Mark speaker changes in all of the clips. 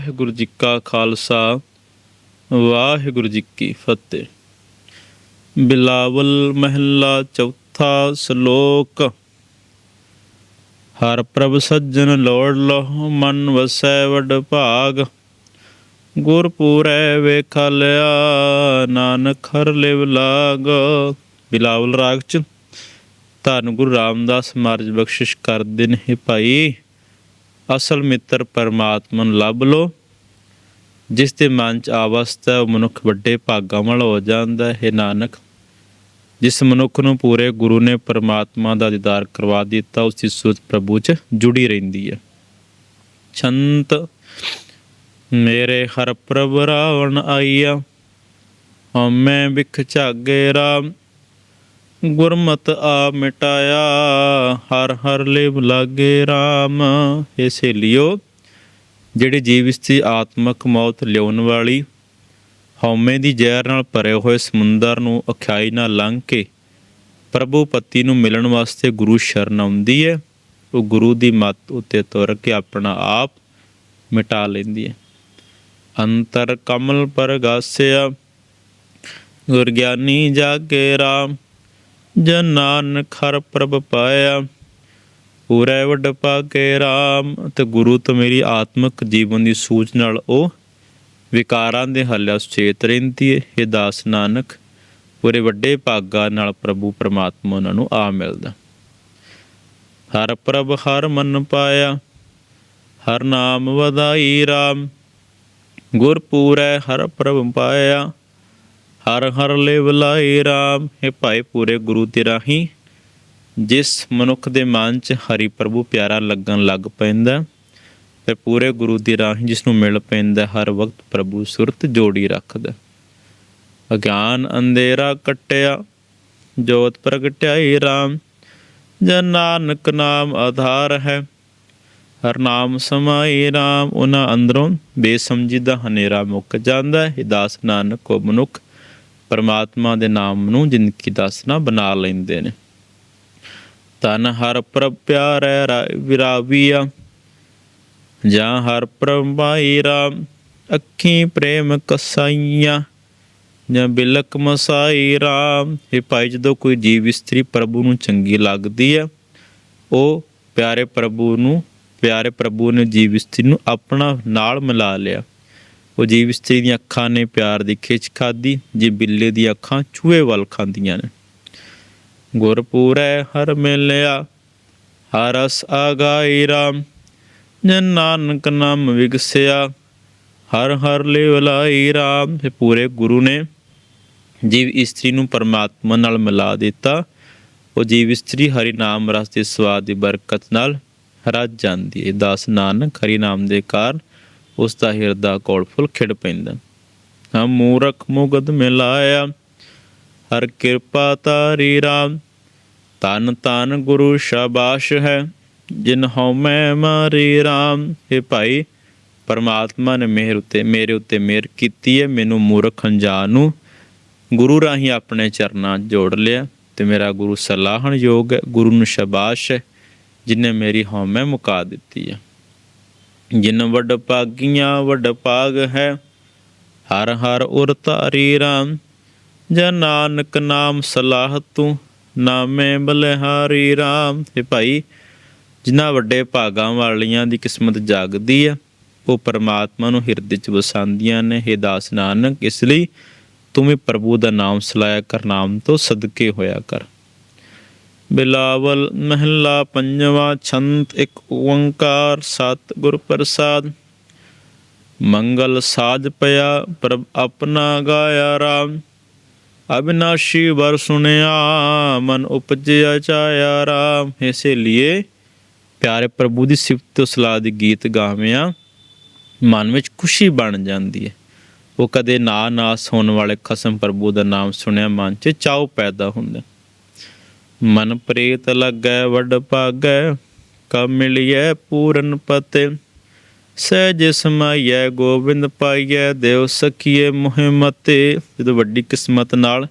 Speaker 1: ਵਾਹਿਗੁਰੂ ਜੀ ਕਾ ਖਾਲਸਾ, ਵਾਹਿਗੁਰੂ ਜੀ ਕੀ ਫਤਿਹ। ਬਿਲਾਵਲ ਮਹਿਲਾ ਚੌਥਾ ਸ਼ਲੋਕ, ਹਰ ਪ੍ਰਭ ਸੱਜਣ ਲੋੜ ਲਹੁ ਮਨ ਵਸੈ ਵਡ ਭਾਗ ਗੁਰ ਪੂਰੈ ਵੇਖ ਲਿਆ ਨਾਨਕ ਹਰ ਲਿਵ ਲਾਗ। ਬਿਲਾਵਲ ਰਾਗ ਚ, ਧੰਨ ਗੁਰੂ ਰਾਮਦਾਸ ਮਾਰਜ ਬਖਸ਼ਿਸ਼ ਕਰਦੇ ਨੇ ਭਾਈ। ਅਸਲ ਮਿੱਤਰ ਪਰਮਾਤਮਾ ਨੂੰ ਲੱਭ ਲੋ। ਜਿਸ ਦੇ ਮਨ ਚ ਆਵਸਥਾ ਉਹ ਮਨੁੱਖ ਵੱਡੇ ਭਾਗਾਂ ਵਾਲਾ ਹੋ ਜਾਂਦਾ ਹੈ ਨਾਨਕ। ਜਿਸ ਮਨੁੱਖ ਨੂੰ ਪੂਰੇ ਗੁਰੂ ਨੇ ਪਰਮਾਤਮਾ ਦਾ ਦੀਦਾਰ ਕਰਵਾ ਦਿੱਤਾ, ਉਸ ਦੀ ਸੋਚ ਪ੍ਰਭੂ ਚ ਜੁੜੀ ਰਹਿੰਦੀ ਹੈ। ਛੰਤ, ਮੇਰੇ ਹਰ ਪ੍ਰਭ ਰਾਵਣ ਆਈਆ, ਹਉਮੈ ਵਿਖ ਝਾਗੇ ਰਾਮ। ਗੁਰਮਤ ਆ ਮਿਟਾਇਆ, ਹਰ ਹਰ ਲਿਵ ਲਾਗੇ RAM ਇਹ ਸੇਲਿਓ ਜਿਹੜੀ ਜੀਵ ਇਸਤੀ ਆਤਮਕ ਮੌਤ ਲਿਆਉਣ ਵਾਲੀ, ਹਉਮੈ ਦੀ ਜ਼ਹਿਰ ਨਾਲ ਭਰੇ ਹੋਏ ਸਮੁੰਦਰ ਨੂੰ ਅਖਿਆਈ ਨਾਲ ਲੰਘ ਕੇ ਪ੍ਰਭੂ ਪਤੀ ਨੂੰ ਮਿਲਣ ਵਾਸਤੇ ਗੁਰੂ ਸ਼ਰਨ ਆਉਂਦੀ ਹੈ, ਉਹ ਗੁਰੂ ਦੀ ਮੱਤ ਉੱਤੇ ਤੁਰ ਕੇ ਆਪਣਾ ਆਪ ਮਿਟਾ ਲੈਂਦੀ ਹੈ। ਅੰਤਰ ਕਮਲ ਪਰਗਾਸਿਆ ਗੁਰ ਗਿਆਨੀ ਜਾਗੇ RAM ਜਨ ਨਾਨਕ ਹਰ ਪ੍ਰਭ ਪਾਇਆ, ਪੂਰੇ ਵੱਡ ਪਾਕੇ RAM ਤੇ ਗੁਰੂ ਤੋਂ ਮੇਰੀ ਆਤਮਿਕ ਜੀਵਨ ਦੀ ਸੂਝ ਨਾਲ ਉਹ ਵਿਕਾਰਾਂ ਦੇ ਹੱਲਿਆ ਸੁਚੇਤ ਰਹਿੰਦੀ ਹੈ ਇਹ ਦਾਸ ਨਾਨਕ, ਪੂਰੇ ਵੱਡੇ ਭਾਗਾਂ ਨਾਲ ਪ੍ਰਭੂ ਪਰਮਾਤਮਾ ਉਹਨਾਂ ਨੂੰ ਆ ਮਿਲਦਾ। ਹਰ ਪ੍ਰਭ ਹਰ ਮਨ ਪਾਇਆ, ਹਰ ਨਾਮ ਵਧਾਈ RAM ਗੁਰ ਪੂਰੈ ਹਰ ਪ੍ਰਭ ਪਾਇਆ ਹਰ ਹਰ ਲਿਵ ਲਾਈ RAM ਹੈ ਭਾਈ ਪੂਰੇ ਗੁਰੂ ਤੇ ਰਾਹੀਂ। ਜਿਸ ਮਨੁੱਖ ਦੇ ਮਨ 'ਚ ਹਰੀ ਪ੍ਰਭੂ ਪਿਆਰਾ ਲੱਗਣ ਲੱਗ ਪੈਂਦਾ, ਤੇ ਪੂਰੇ ਗੁਰੂ ਦੀ ਰਾਹੀਂ ਜਿਸ ਨੂੰ ਮਿਲ ਪੈਂਦਾ, ਹਰ ਵਕਤ ਪ੍ਰਭੂ ਸੁਰਤ ਜੋੜੀ ਰੱਖਦਾ। ਅਗਿਆਨ ਅੰਧੇਰਾ ਕਟਿਆ, ਜੋਤ ਪ੍ਰਗਟਾਈ RAM ਜਨ ਨਾਨਕ ਨਾਮ ਆਧਾਰ ਹੈ, ਹਰ ਨਾਮ ਸਮਾਈ RAM ਉਹਨਾਂ ਅੰਦਰੋਂ ਬੇਸਮਝੀ ਦਾ ਹਨੇਰਾ ਮੁੱਕ ਜਾਂਦਾ, ਹੈ ਦਾਸ ਨਾਨਕ ਕੋ ਮਨੁੱਖ ਪਰਮਾਤਮਾ ਦੇ ਨਾਮ ਨੂੰ ਜ਼ਿੰਦਗੀ ਦਾ ਸਨਾ ਬਣਾ ਲੈਂਦੇ ਨੇ। ਤਨ ਹਰ ਪ੍ਰਭ ਪਿਆਰੈ ਰਾ- ਵਿਰਾਵੀਆ, ਜਾਂ ਹਰ ਪ੍ਰਭਾਈ ਰਾਮ, ਅੱਖੀ ਪ੍ਰੇਮ ਕਸਾਈਆਂ, ਜਾਂ ਬਿਲਕ ਮਸਾਈ ਰਾਮ। ਇਹ ਭਾਈ, ਜਦੋਂ ਕੋਈ ਜੀਵ ਇਸਤਰੀ ਪ੍ਰਭੂ ਨੂੰ ਚੰਗੀ ਲੱਗਦੀ ਹੈ, ਉਹ ਪਿਆਰੇ ਪ੍ਰਭੂ ਨੂੰ, ਪਿਆਰੇ ਪ੍ਰਭੂ ਨੇ ਜੀਵ ਇਸਤਰੀ ਨੂੰ ਆਪਣਾ ਨਾਲ ਮਿਲਾ ਲਿਆ। ਉਹ ਜੀਵ ਇਸਤਰੀ ਦੀਆਂ ਅੱਖਾਂ ਨੇ ਪਿਆਰ ਦੀ ਖਿੱਚ ਖਾਦੀ ਜੇ ਬਿੱਲੇ ਦੀਆਂ ਅੱਖਾਂ ਚੂਹੇ ਵੱਲ ਖਾਂਦੀਆਂ ਨੇ। ਗੁਰਪੂਰੈ ਹਰ ਮਿਲਿਆ ਹਰਸ ਆਗਾਈ ਰਾਮ। ਜਨ ਨਾਨਕ ਨਾਮ ਵਿਗਸਿਆ, ਹਰ ਹਰ ਲਿਵ ਲਾਈ ਰਾਮ। ਇਹ ਪੂਰੇ ਗੁਰੂ ਨੇ ਜੀਵ ਇਸਤਰੀ ਨੂੰ ਪਰਮਾਤਮਾ ਨਾਲ ਮਿਲਾ ਦਿੱਤਾ। ਉਹ ਜੀਵ ਇਸਤਰੀ ਹਰੀ ਨਾਮ ਰਸ ਦੇ ਸਵਾਦ ਦੀ ਬਰਕਤ ਨਾਲ ਰੱਜ ਜਾਂਦੀ ਹੈ। ਦਾਸ ਨਾਨਕ ਹਰੀ ਨਾਮ ਦੇ ਕਾਰਨ ਉਸ ਦਾ ਹਿਰਦਾ ਕੋਲ ਫੁੱਲ ਖਿੜ ਪੈਂਦਾ। ਹਮ ਮੂਰਖ ਮੁਗਦ ਮਿਲਾਇਆ, ਹਰ ਕਿਰਪਾ ਤਾਰੀ ਰਾਮ। ਤਨ ਤਨ ਗੁਰੂ ਸ਼ਾਬਾਸ਼ ਹੈ, ਜਿਨ ਹਉਮੈ ਮਾਰੀ ਰਾਮ। ਇਹ ਭਾਈ, ਪਰਮਾਤਮਾ ਨੇ ਮਿਹਰ ਉਤੇ, ਮੇਰੇ ਉਤੇ ਮਿਹਰ ਕੀਤੀ ਹੈ, ਮੈਨੂੰ ਮੂਰਖ ਅਣਜਾਣ ਨੂੰ ਗੁਰੂ ਰਾਹੀਂ ਆਪਣੇ ਚਰਨਾਂ ਜੋੜ ਲਿਆ ਤੇ ਮੇਰਾ ਗੁਰੂ ਸਲਾਹਣ ਯੋਗ ਹੈ, ਗੁਰੂ ਨੂੰ ਸ਼ਾਬਾਸ਼ ਹੈ, ਜਿਨੇ ਮੇਰੀ ਹਉਮੈ ਮੁਕਾ ਦਿੱਤੀ ਹੈ। ਜਿਨ ਵੱਡ ਭਾਗੀਆਂ, ਵੱਡ ਭਾਗ ਹੈ। ਹਰ ਹਰ ਉਰ ਤਾਰੀ ਰਾਮ ਜਨ ਨਾਨਕ ਨਾਮ ਸਲਾਹ ਤੂੰ, ਨਾਮੇ ਬਲਿਹਾਰੀ ਰਾਮ। ਤੇ ਭਾਈ, ਜਿਨ੍ਹਾਂ ਵੱਡੇ ਭਾਗਾਂ ਵਾਲੀਆਂ ਦੀ ਕਿਸਮਤ ਜਾਗਦੀ ਹੈ, ਉਹ ਪਰਮਾਤਮਾ ਨੂੰ ਹਿਰਦੇ 'ਚ ਵਸਾਉਂਦੀਆਂ ਨੇ। हे ਦਾਸ ਨਾਨਕ, ਇਸ ਲਈ ਤੂੰ ਵੀ ਪ੍ਰਭੂ ਦਾ ਨਾਮ ਸਲਾਇਆ ਕਰ, ਨਾਮ ਤੋਂ ਸਦਕੇ ਹੋਇਆ ਕਰ। ਬਿਲਾਵਲ ਮਹਿਲਾ ਪੰਜਵਾ ਛੰਤ ਇੱਕ ਓੰਕਾਰ, ਸਤ ਗੁਰ ਪ੍ਰਸਾਦ। ਮੰਗਲ ਸਾਜ ਪਿਆ, ਪ੍ਰਭ ਆਪਣਾ ਗਾਇਆ ਰਾਮ। ਅਬਿਨਾਸ਼ੀ ਵਰ ਸੁਣਿਆ ਮਨ ਉਪਜਿਆ ਚਾਇਆ ਰਾਮ। ਇਸੇ ਸੇਲੀਏ ਪਿਆਰੇ ਪ੍ਰਭੂ ਦੀ ਸਿਫਤ ਤੇ ਸਲਾਹ ਦੀ ਗੀਤ ਗਾਵਿਆਂ। ਮਨ ਵਿੱਚ ਖੁਸ਼ੀ ਬਣ ਜਾਂਦੀ ਹੈ। ਉਹ ਕਦੇ ਨਾ ਨਾਸ ਹੋਣ ਵਾਲੇ ਖਸਮ ਪ੍ਰਭੂ ਦਾ ਨਾਮ ਸੁਣਿਆ, ਮਨ 'ਚ ਚਾਉ ਪੈਦਾ ਹੁੰਦਾ। ਮਨ ਪ੍ਰੀਤ ਲੱਗੈ, ਵੱਡ ਭਾਗੈ ਕਬ ਮਿਲਿਐ ਪੂਰਨ ਪਤਿ। ਸਹਿਜ ਸਮਾਈਐ, ਗੋਬਿੰਦ ਪਾਈਐ, ਦੇਵ ਸਖੀਏ ਮੁਹਿਮਤੇ ਜਦੋਂ ਵੱਡੀ ਕਿਸਮਤ ਨਾਲ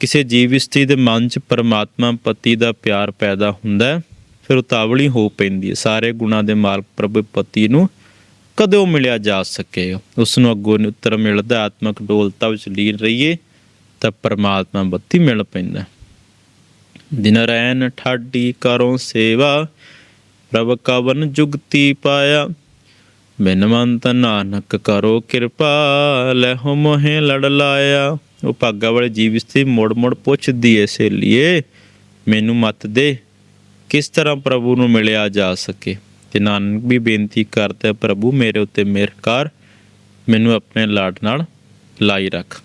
Speaker 1: ਕਿਸੇ ਜੀਵ ਇਸਤਰੀ ਦੇ ਮਨ 'ਚ ਪਰਮਾਤਮਾ ਪਤੀ ਦਾ ਪਿਆਰ ਪੈਦਾ ਹੁੰਦਾ ਫਿਰ ਉਤਾਵਲੀ ਹੋ ਪੈਂਦੀ ਹੈ। ਸਾਰੇ ਗੁਣਾਂ ਦੇ ਮਾਲਕ ਪ੍ਰਭੂ ਪਤੀ ਨੂੰ ਕਦੋਂ ਮਿਲਿਆ ਜਾ ਸਕੇ? ਉਸ ਨੂੰ ਅੱਗੋਂ ਉੱਤਰ ਮਿਲਦਾ, ਆਤਮਕ ਡੋਲਤਾ ਵਿੱਚ ਲੀਨ ਰਹੀਏ, ਤਾਂ ਪਰਮਾਤਮਾ ਬੱਤੀ ਮਿਲ ਪੈਂਦਾ ਦਿਨ ਰੈਨ ਠਾਡੀ ਕਰੋ ਸੇਵਾ, ਪ੍ਰਭ ਕਵਨ ਜੁਗਤੀ ਪਾਇਆ। ਬਿਨਵੰਤ ਨਾਨਕ ਕਰੋ ਕਿਰਪਾ ਲਹਿ ਮੋਹਿ ਲੜ ਲਾਇਆ। ਉਹ ਭਾਗਾ ਵਾਲੇ ਜੀਵ ਇਸਤੇ ਮੋੜ ਮੋੜ ਪੁੱਛਦੀ ਐ ਸੇਲੀਏ ਮੈਨੂੰ ਮਤ ਦੇ, ਕਿਸ ਤਰ੍ਹਾਂ ਪ੍ਰਭੂ ਨੂੰ ਮਿਲਿਆ ਜਾ ਸਕੇ? ਤੇ ਨਾਨਕ ਵੀ ਬੇਨਤੀ ਕਰਦਾ, ਪ੍ਰਭੂ ਮੇਰੇ ਉੱਤੇ ਮਿਹਰ ਕਰ, ਮੈਨੂੰ ਆਪਣੇ ਲਾਡ ਨਾਲ ਲਾਈ ਰੱਖ।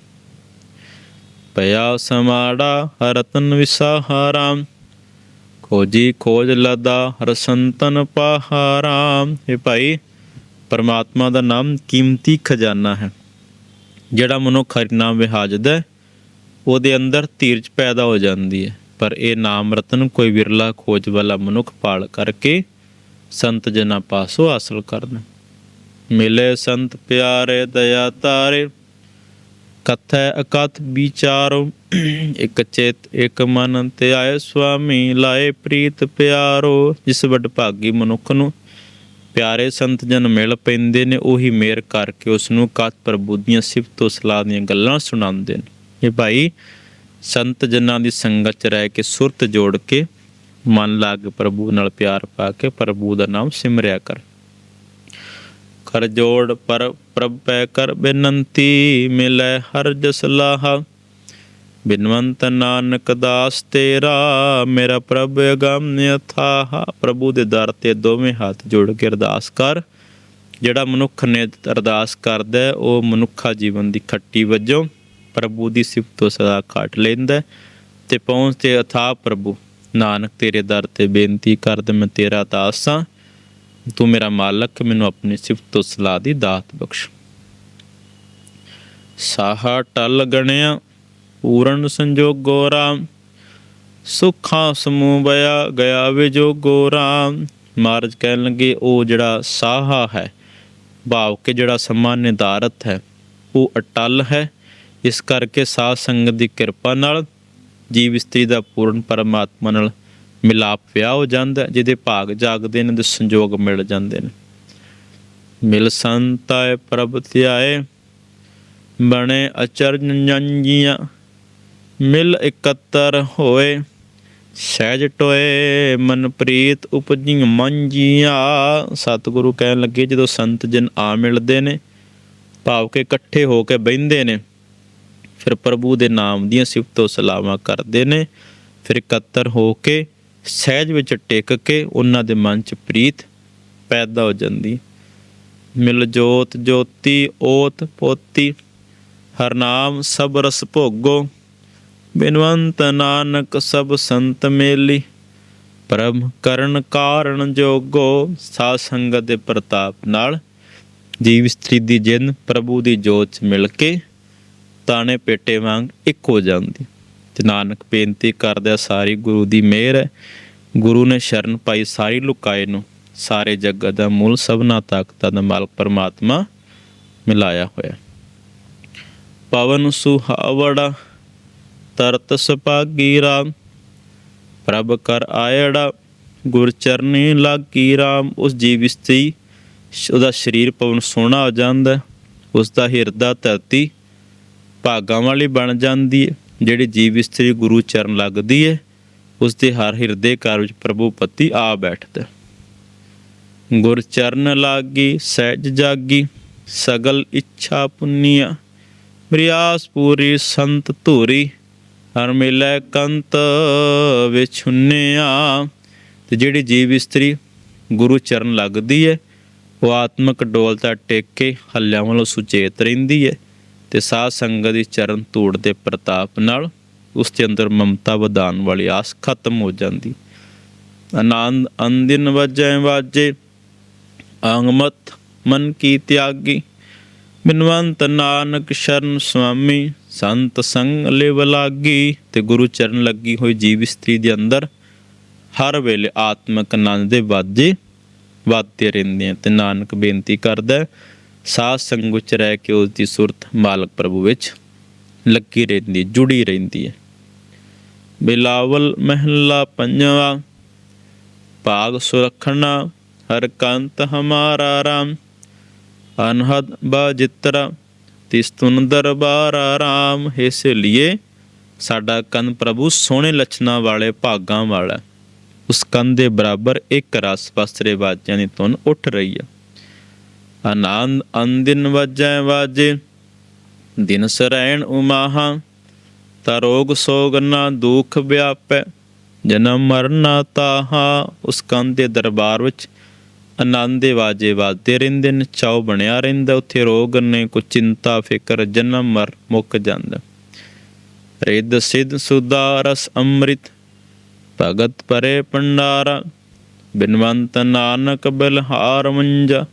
Speaker 1: ਪਿਆ ਸਮਾੜਾ ਰਤਨ ਵਿਸਾਹਾਰਾ ਖੋਜੀ ਖੋਜ ਲਦਾ ਰਸੰਤਨ ਪਹਾਰਾ ਇਹ ਭਾਈ ਪਰਮਾਤਮਾ ਦਾ ਨਾਮ ਕੀਮਤੀ ਖਜ਼ਾਨਾ ਹੈ। ਜਿਹੜਾ ਮਨੁੱਖ ਹਰਿ ਨਾਮ ਵਿਹਾਜਦਾ ਹੈ, ਉਹਦੇ ਅੰਦਰ ਧੀਰਜ ਪੈਦਾ ਹੋ ਜਾਂਦੀ ਹੈ। ਪਰ ਇਹ ਨਾਮ ਰਤਨ ਕੋਈ ਵਿਰਲਾ ਖੋਜ ਵਾਲਾ ਮਨੁੱਖ ਪਾਲ ਕਰਕੇ ਸੰਤ ਜਨਾਂ ਪਾਸੋਂ ਹਾਸਲ ਕਰਨਾ ਮਿਲੇ ਸੰਤ ਪਿਆਰੇ ਦਇਆ ਤਾਰੇ। ਕਥੈ ਅਕਥ ਵਿਚਾਰੋ। ਇਕ ਚੇਤ, ਇਕ ਮਨ ਤੇ ਆਏ ਸੁਆਮੀ, ਲਾਏ ਪ੍ਰੀਤ ਪਿਆਰੋ। ਜਿਸ ਵੱਡ ਭਾਗੀ ਮਨੁੱਖ ਨੂੰ ਪਿਆਰੇ ਸੰਤ ਜਨ ਮਿਲ ਪੈਂਦੇ ਨੇ, ਉਹੀ ਮੇਰ ਕਰਕੇ ਉਸ ਨੂੰ ਕਤ ਪ੍ਰਭੂ ਦੀਆਂ ਸਿਫਤੋ ਸਲਾਹ ਦੀਆਂ ਗੱਲਾਂ ਸੁਣਾਉਂਦੇ ਨੇ। ਇਹ ਭਾਈ ਸੰਤ ਜਨਾਂ ਦੀ ਸੰਗਤ ਚ ਰਹਿ ਕੇ ਸੁਰਤ ਜੋੜ ਕੇ ਮਨ ਲੱਗ ਪ੍ਰਭੂ ਨਾਲ ਪਿਆਰ ਪਾ ਕੇ ਪ੍ਰਭੂ ਦਾ ਨਾਮ ਸਿਮਰਿਆ ਕਰ। ਕਰ ਜੋੜ ਪਰ ਪ੍ਰਭ ਕਰ ਬੇਨੰਤੀ ਮਿਲੈ ਹਰ ਜਸ ਲਾਹਾ। ਬਿਨਵੰਤ ਨਾਨਕ ਦਾਸ ਤੇਰਾ, ਮੇਰਾ ਪ੍ਰਭ ਅਗੰਮ ਅਥਾਹ। ਪ੍ਰਭੂ ਦੇ ਦਰ ਤੇ ਦੋਵੇਂ ਹੱਥ ਜੋੜ ਕੇ ਅਰਦਾਸ ਕਰ। ਜਿਹੜਾ ਮਨੁੱਖ ਨੇ ਅਰਦਾਸ ਕਰਦਾ ਉਹ ਮਨੁੱਖਾ ਜੀਵਨ ਦੀ ਖੱਟੀ ਵਜੋਂ ਪ੍ਰਭੂ ਦੀ ਸਿਫਤ ਤੋਂ ਸਦਾ ਕਾਟ ਲੈਂਦਾ ਤੇ ਪਹੁੰਚ ਤੇ ਪਹੁੰਚਦੇ ਅਥਾਹ ਪ੍ਰਭੂ, ਨਾਨਕ ਤੇਰੇ ਦਰ ਤੇ ਬੇਨਤੀ ਕਰਦਾ ਮੈਂ ਤੇਰਾ ਦਾਸ ਹਾਂ। ਤੂੰ ਮੇਰਾ ਮਾਲਕ, ਮੈਨੂੰ ਆਪਣੀ ਸਿਫਤ ਤੋਂ ਸਲਾਹ ਦੀ ਦਾਤ ਬਖਸ਼। ਸਾਹਾ ਟਲ ਗਣਿਆ, ਪੂਰਨ ਸੰਜੋਗੋ ਰਾਮ। ਸੁਖਾਂ ਸਮੂਹ ਬਿਆ ਗਿਆ ਵਿਜੋਗੋ ਰਾਮ। ਮਹਾਰਾਜ ਕਹਿਣ ਲੱਗੇ, ਉਹ ਜਿਹੜਾ ਸਾਹਾ ਹੈ, ਭਾਵ ਕਿ ਜਿਹੜਾ ਸਮਾਂ ਨਿਰਧਾਰਤ ਹੈ, ਉਹ ਅਟਲ ਹੈ। ਇਸ ਕਰਕੇ ਸਾਧ ਸੰਗਤ ਦੀ ਕਿਰਪਾ ਨਾਲ ਜੀਵ ਇਸਤਰੀ ਦਾ ਪੂਰਨ ਪਰਮਾਤਮਾ ਨਾਲ ਮਿਲਾਪ ਵਿਆਹ ਹੋ ਜਾਂਦਾ ਜਿਹਦੇ ਭਾਗ ਜਾਗਦੇ ਨੇ ਤੇ ਸੰਜੋਗ ਮਿਲ ਜਾਂਦੇ ਨੇ। ਮਿਲ ਸੰਤਾਏ ਪ੍ਰਭ ਧਿਆਏ, ਬਣੇ ਅਚਰਨ ਜੰਜੀਆਂ ਮਿਲ ਇਕੱਤਰ ਹੋਏ, ਸਹਿਜ ਟੋਏ, ਮਨ ਪ੍ਰੀਤ ਉਪਜੀ ਮੰਜੀਆਂ। ਸਤਿਗੁਰੂ ਕਹਿਣ ਲੱਗੇ, ਜਦੋਂ ਸੰਤ ਜਨ ਆ ਮਿਲਦੇ ਨੇ, ਭਾਵ ਕੇ ਇਕੱਠੇ ਹੋ ਕੇ ਬਹਿੰਦੇ ਨੇ, ਫਿਰ ਪ੍ਰਭੂ ਦੇ ਨਾਮ ਦੀਆਂ ਸਿਫਤੋ ਸਲਾਮਾਂ ਕਰਦੇ ਨੇ, ਫਿਰ ਇਕੱਤਰ ਹੋ ਕੇ ਸਹਿਜ ਵਿੱਚ ਟਿਕ ਕੇ ਉਹਨਾਂ ਦੇ ਮਨ 'ਚ ਪ੍ਰੀਤ ਪੈਦਾ ਹੋ ਜਾਂਦੀ। ਮਿਲ ਜੋਤ ਜੋਤੀ, ਓਤ ਪੋਤੀ, ਹਰ ਨਾਮ ਸਭ ਰਸ ਭੋਗੋ। ਬਿਨਵੰਤ ਨਾਨਕ ਸਭ ਸੰਤ ਮੇਲੀ, ਪਰਮ ਕਰਨ ਕਾਰਨ ਜੋਗੋ। ਸਾਧ ਸੰਗਤ ਦੇ ਪ੍ਰਤਾਪ ਨਾਲ ਜੀਵ ਇਸਤਰੀ ਦੀ ਜਿੰਦ ਪ੍ਰਭੂ ਦੀ ਜੋਤ 'ਚ ਮਿਲ ਕੇ ਤਾਣੇ ਪੇਟੇ ਵਾਂਗ ਇੱਕ ਹੋ ਜਾਂਦੀ। ਤੇ ਨਾਨਕ ਬੇਨਤੀ ਕਰਦਾ ਸਾਰੀ ਗੁਰੂ ਦੀ ਮਿਹਰ ਹੈ। ਗੁਰੂ ਨੇ ਸ਼ਰਨ ਪਾਈ ਸਾਰੀ ਲੁਕਾਏ ਨੂੰ ਸਾਰੇ ਜਗਤ ਦਾ ਮੂਲ ਸਭਨਾ ਤਾਕਤਾਂ ਦਾ ਮਾਲਕ ਪਰਮਾਤਮਾ ਮਿਲਾਇਆ ਹੋਇਆ। ਪਵਨ ਸੁਹਾਵੜਾ ਤਰਤ ਸੁਭਾਗੀ ਰਾਮ ਪ੍ਰਭ ਕਰ ਆਇੜਾ ਗੁਰ ਚਰਨੀ ਲਾਗੀ ਰਾਮ। ਉਸ ਜੀਵ ਇਸਤਰੀ ਉਹਦਾ ਸਰੀਰ ਪਵਨ ਸੋਹਣਾ ਹੋ ਜਾਂਦਾ ਹੈ, ਉਸ ਦਾ ਹਿਰਦਾ ਧਰਤੀ ਭਾਗਾਂ ਵਾਲੀ ਬਣ ਜਾਂਦੀ ਹੈ ਜਿਹੜੀ ਜੀਵ ਇਸਤਰੀ ਗੁਰੂ ਚਰਨ ਲੱਗਦੀ ਹੈ। ਉਸ ਦੇ ਹਰ ਹਿਰਦੇ ਘਰ ਵਿੱਚ ਪ੍ਰਭੂ ਪਤੀ ਆ ਬੈਠਦਾ ਹੈ। ਗੁਰ ਚਰਨ ਲਾਗੀ, ਸਹਿਜ ਜਾਗੀ, ਸਗਲ ਇੱਛਾ ਪੁੰਨੀਆ ਬ੍ਰਿਆਸ ਪੂਰੀ ਸੰਤ ਧੂਰੀ, ਹਰ ਮਿਲੈ ਕੰਤ ਵਿਛੁੰਨਿਆ ਤੇ ਜਿਹੜੀ ਜੀਵ ਇਸਤਰੀ ਗੁਰੂ ਚਰਨ ਲੱਗਦੀ ਹੈ ਉਹ ਆਤਮਕ ਡੋਲਤਾ ਟੇਕ ਕੇ ਹੱਲਿਆਂ ਵੱਲੋਂ ਸੁਚੇਤ ਰਹਿੰਦੀ ਹੈ ਤੇ ਸਾਧ ਸੰਗਤ ਦੀ ਚਰਨ ਧੂੜ ਦੇ ਪ੍ਰਤਾਪ ਨਾਲ ਉਸ ਦੇ ਅੰਦਰ ਮਮਤਾ ਵਧਾਉਣ ਵਾਲੀ ਆਸ ਖਤਮ ਹੋ ਜਾਂਦੀ। ਆਨੰਦ ਅੰਦਿਨ ਵਜੈ ਵਾਜੇ ਅੰਗਮਤ ਮਨ ਕੀ ਤਿਆਗੀ। ਬਿਨਵੰਤ ਨਾਨਕ ਸ਼ਰਨ ਸੁਆਮੀ ਸੰਤ ਸੰਗ ਲਿਵ ਲਾਗੀ। ਤੇ ਗੁਰੂ ਚਰਨ ਲੱਗੀ ਹੋਈ ਜੀਵ ਇਸਤਰੀ ਦੇ ਅੰਦਰ ਹਰ ਵੇਲੇ ਆਤਮਕ ਆਨੰਦ ਦੇ ਵਾਜੇ ਵਾਜਦੇ ਰਹਿੰਦੇ ਆ ਤੇ ਨਾਨਕ ਬੇਨਤੀ ਕਰਦਾ ਹੈ, ਸਾਧ ਸੰਗ ਵਿੱਚ ਰਹਿ ਕੇ ਉਸ ਦੀ ਸੁਰਤ ਮਾਲਕ ਪ੍ਰਭੂ ਵਿੱਚ ਲੱਗੀ ਰਹਿੰਦੀ ਜੁੜੀ ਰਹਿੰਦੀ ਹੈ। ਬਿਲਾਵਲ ਮਹਿਲਾ ਪੰਜਵਾ, ਭਾਗ ਸੁਰਖਣਾ ਹਰ ਕੰਤ ਹਮਾਰਾ ਰਾਮ, ਅਨਹਦ ਬਾਜਿਤਰਾ ਤਿਸ ਤੁਨ ਦਰਬਾਰ ਆਰਾਮ ਹੈ ਸੇਲੀਏ ਸਾਡਾ ਕੰਨ ਪ੍ਰਭੂ ਸੋਹਣੇ ਲੱਛਣਾਂ ਵਾਲੇ ਭਾਗਾਂ ਵਾਲਾ ਹੈ। ਉਸ ਕੰਨ ਦੇ ਬਰਾਬਰ ਇੱਕ ਰਸ ਵਸਤਰੇ ਵਾਜਿਆਂ ਦੀ ਧੁਨ ਉੱਠ ਰਹੀ ਹੈ ਆਨੰਦ ਅੰਦਿਨ ਵਜੈ ਵਾਜੇ, ਦਿਨ ਸਰੈਣ ਉਮਾਹਾ ਤਾ ਰੋਗ ਸੋਗ ਨਾ ਦੁਖ ਵਿਆਪੈ, ਜਨਮ ਮਰਨਾ ਤਾਹਾ। ਉਸ ਕੰਨ ਦੇ ਦਰਬਾਰ ਵਿੱਚ ਆਨੰਦ ਦੇ ਵਾਜੇ ਵਾਜਦੇ ਰਹਿੰਦੇ ਨੇ, ਚਾਉ ਬਣਿਆ ਰਹਿੰਦਾ। ਉੱਥੇ ਰੋਗ ਨੇ ਕੋ ਚਿੰਤਾ, ਫਿਕਰ, ਜਨਮ ਮਰ ਮੁੱਕ ਜਾਂਦਾ। ਰਿੱਧ ਸਿੱਧ ਸੁਦਾ ਰਸ ਅੰਮ੍ਰਿਤ, ਭਗਤ ਪਰੇ ਪੰਡਾਰਾ ਬਿਨਵੰਤ ਨਾਨਕ ਬਿਲਹਾਰ ਮੰਜਾ।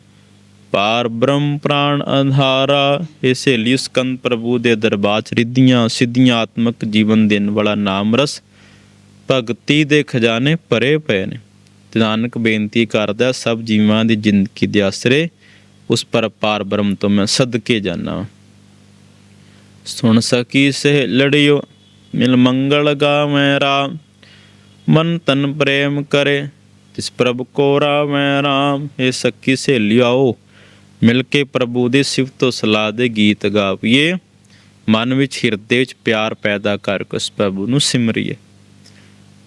Speaker 1: ਪਾਰ ਬ੍ਰਹਮ ਪ੍ਰਾਣ ਆਧਾਰਾ ਇਹ ਸਹੇਲੀ ਸਕੰਦ ਪ੍ਰਭੂ ਦੇ ਦਰਬਾਰ ਚ ਰਿੱਧੀਆਂ, ਸਿੱਧੀਆਂ ਆਤਮਕ ਜੀਵਨ ਦੇਣ ਵਾਲਾ ਨਾਮ ਰਸ, ਭਗਤੀ ਦੇ ਖਜ਼ਾਨੇ ਭਰੇ ਪਏ ਨੇ। ਤੇ ਨਾਨਕ ਬੇਨਤੀ ਕਰਦਾ, ਸਭ ਜੀਵਾਂ ਦੀ ਜ਼ਿੰਦਗੀ ਦੇ ਆਸਰੇ, ਉਸ ਪਰ ਪਾਰ ਬ੍ਰਹਮ ਤੋਂ ਮੈਂ ਸਦਕੇ ਜਾਣਾ ਸੁਣ ਸਕੀ ਸਹਿ ਲੜਿਓ ਮਿਲ ਮੰਗਲ ਗਾਵੇਂ ਰਾਮ, ਮਨ ਤਨ ਪ੍ਰੇਮ ਕਰੇ, ਤਿਸ ਪ੍ਰਭ ਕੋ ਰਾਮੈ ਰਾਮ ਇਹ ਸਕੀ ਸਹੇਲੀ ਆਓ। ਮਿਲ ਕੇ ਪ੍ਰਭੂ ਦੀ ਸਿਫਤੋ ਸਲਾਹ ਦੇ ਗੀਤ ਗਾਵੀਏ। ਮਨ ਵਿੱਚ ਹਿਰਦੇ ਵਿੱਚ ਪਿਆਰ ਪੈਦਾ ਕਰ ਕੇ ਉਸ ਪ੍ਰਭੂ ਨੂੰ ਸਿਮਰੀਏ।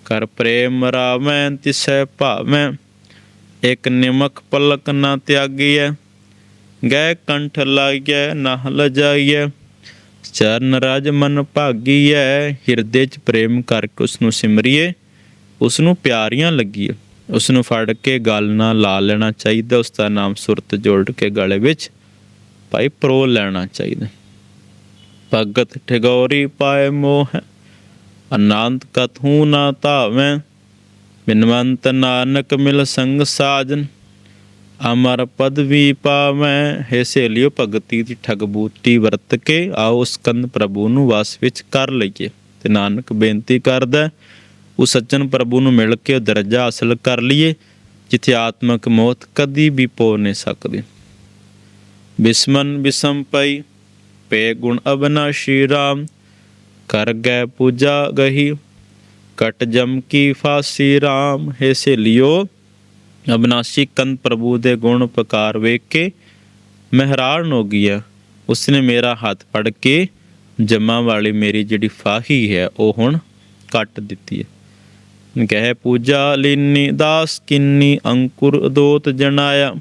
Speaker 1: ਕਰ ਪ੍ਰੇਮ ਰਾਮੈ ਤਿਸੈ ਭਾਵੈ, ਇੱਕ ਨਿਮਕ ਪਲਕ ਨਾ ਤਿਆਗੀਐ। ਗਏ ਕੰਠ ਲਾਗਿਐ ਨਾ ਲਜਾਈਐ। ਚਰਨ ਰਾਜ ਮਨ ਭਾਗੀਐ, ਹਿਰਦੇ ਚ ਪ੍ਰੇਮ ਕਰਕੇ ਉਸ ਨੂੰ ਸਿਮਰੀਏ। ਉਸ ਨੂੰ ਪਿਆਰੀਆਂ ਲੱਗੀਏ ਉਸ ਨੂੰ ਫੜ ਕੇ ਗਲ ਨਾਲ ਲਾ ਲੈਣਾ ਚਾਹੀਦਾ ਉਸ ਦਾ ਨਾਮ ਸੁਰਤ ਜੋੜ ਕੇ ਗਲੇ ਵਿੱਚ ਭਾਈ ਪਰੋ ਲੈਣਾ ਚਾਹੀਦਾ। ਭਗਤ ਠਗੌਰੀ ਪਾਏ ਮੋਹ ਅਨੰਤ ਕਥੂ ਨਾ ਧਾਵੈ, ਬਿਨਵੰਤ ਨਾਨਕ ਮਿਲ ਸੰਗ ਸਾਜਨ, ਅਮਰ ਪਦਵੀ ਪਾਵੈ। ਹੈ ਸੇਲਿਓ ਭਗਤੀ ਦੀ ਠਗਬੂਤੀ ਵਰਤ ਕੇ ਆਓ ਸਕੰਦ ਪ੍ਰਭੂ ਨੂੰ ਵਾਸ ਵਿੱਚ ਕਰ ਲਈਏ। ਤੇ ਨਾਨਕ ਬੇਨਤੀ ਕਰਦਾ ਉਹ ਸੱਚਨ ਪ੍ਰਭੂ ਨੂੰ ਮਿਲ ਕੇ ਉਹ ਦਰਜਾ ਹਾਸਲ ਕਰ ਲਈਏ, ਜਿੱਥੇ ਆਤਮਕ ਮੌਤ ਕਦੀ ਵੀ ਪੋ ਨਹੀਂ ਸਕਦੀ। ਬਿਸਮਨ ਬਿਸਮ ਪਈ, ਪੇ ਗੁਣ ਅਬਨਾਸ਼ੀ ਰਾਮ, ਕਰ ਗਏ ਪੂਜਾ ਗਹੀ, ਕਟ ਜਮ ਕੀ ਫਾਸੀ ਰਾਮ, ਹੈ ਸੇਲਿਓ, ਅਬਨਾਸ਼ੀ ਕੰਦ ਪ੍ਰਭੂ ਦੇ ਗੁਣ ਪਕਾਰ ਵੇਖ ਕੇ ਮਹਿਰਾਨ ਹੋ ਗਿਆ ਉਸਨੇ ਮੇਰਾ ਹੱਥ ਫੜ ਕੇ ਜਮਾ ਵਾਲੀ ਮੇਰੀ ਜਿਹੜੀ ਫਾਹੀ ਹੈ, ਉਹ ਹੁਣ ਕੱਟ ਦਿੱਤੀ ਹੈ। ਕਹਿ ਪੂਜਾ ਲੀਨੀ ਦਾਸ ਕਿੰਨੀ ਅੰਕੁਰ ਦੋਤ ਜਣਾਇਆ।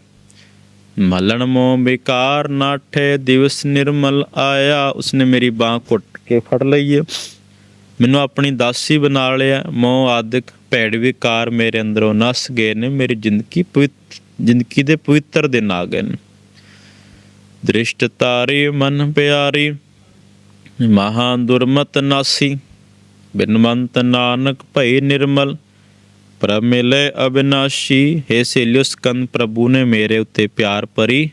Speaker 1: ਮਲਣ ਮੋ ਬੇਕਾਰ ਨਾਠੇ ਦਿਵਸ ਨਿਰਮਲ ਆਇਆ। ਉਸਨੇ ਮੇਰੀ ਬਾਹ ਘੁੱਟ ਕੇ ਫੜ ਲਈ ਹੈ ਮੈਨੂੰ ਆਪਣੀ ਦਾਸੀ ਬਣਾ ਲਿਆ। ਮੋਹ ਆਦਿਕ ਭੈੜ ਵਿਕਾਰ ਮੇਰੇ ਅੰਦਰੋਂ ਨਸ ਗਏ ਨੇ। ਮੇਰੀ ਜ਼ਿੰਦਗੀ ਪਵਿੱਤਰ ਜ਼ਿੰਦਗੀ ਦੇ ਪਵਿੱਤਰ ਦਿਨ ਆ ਗਏ ਨੇ। ਦ੍ਰਿਸ਼ਟ ਤਾਰੀ ਮਨ ਪਿਆਰੀ, ਮਹਾ ਦੁਰਮਤ ਨਾਸੀ। ਬਿਨਵੰਤ ਨਾਨਕ ਭਈ ਨਿਰਮਲ, ਪ੍ਰਭ ਮਿਲੇ ਅਬਿਨਾਸ਼ੀ, ਹੈ ਸੇਲਿਓ ਸਕੰਦ ਪ੍ਰਭੂ ਨੇ ਮੇਰੇ ਉੱਤੇ ਪਿਆਰ ਭਰੀ,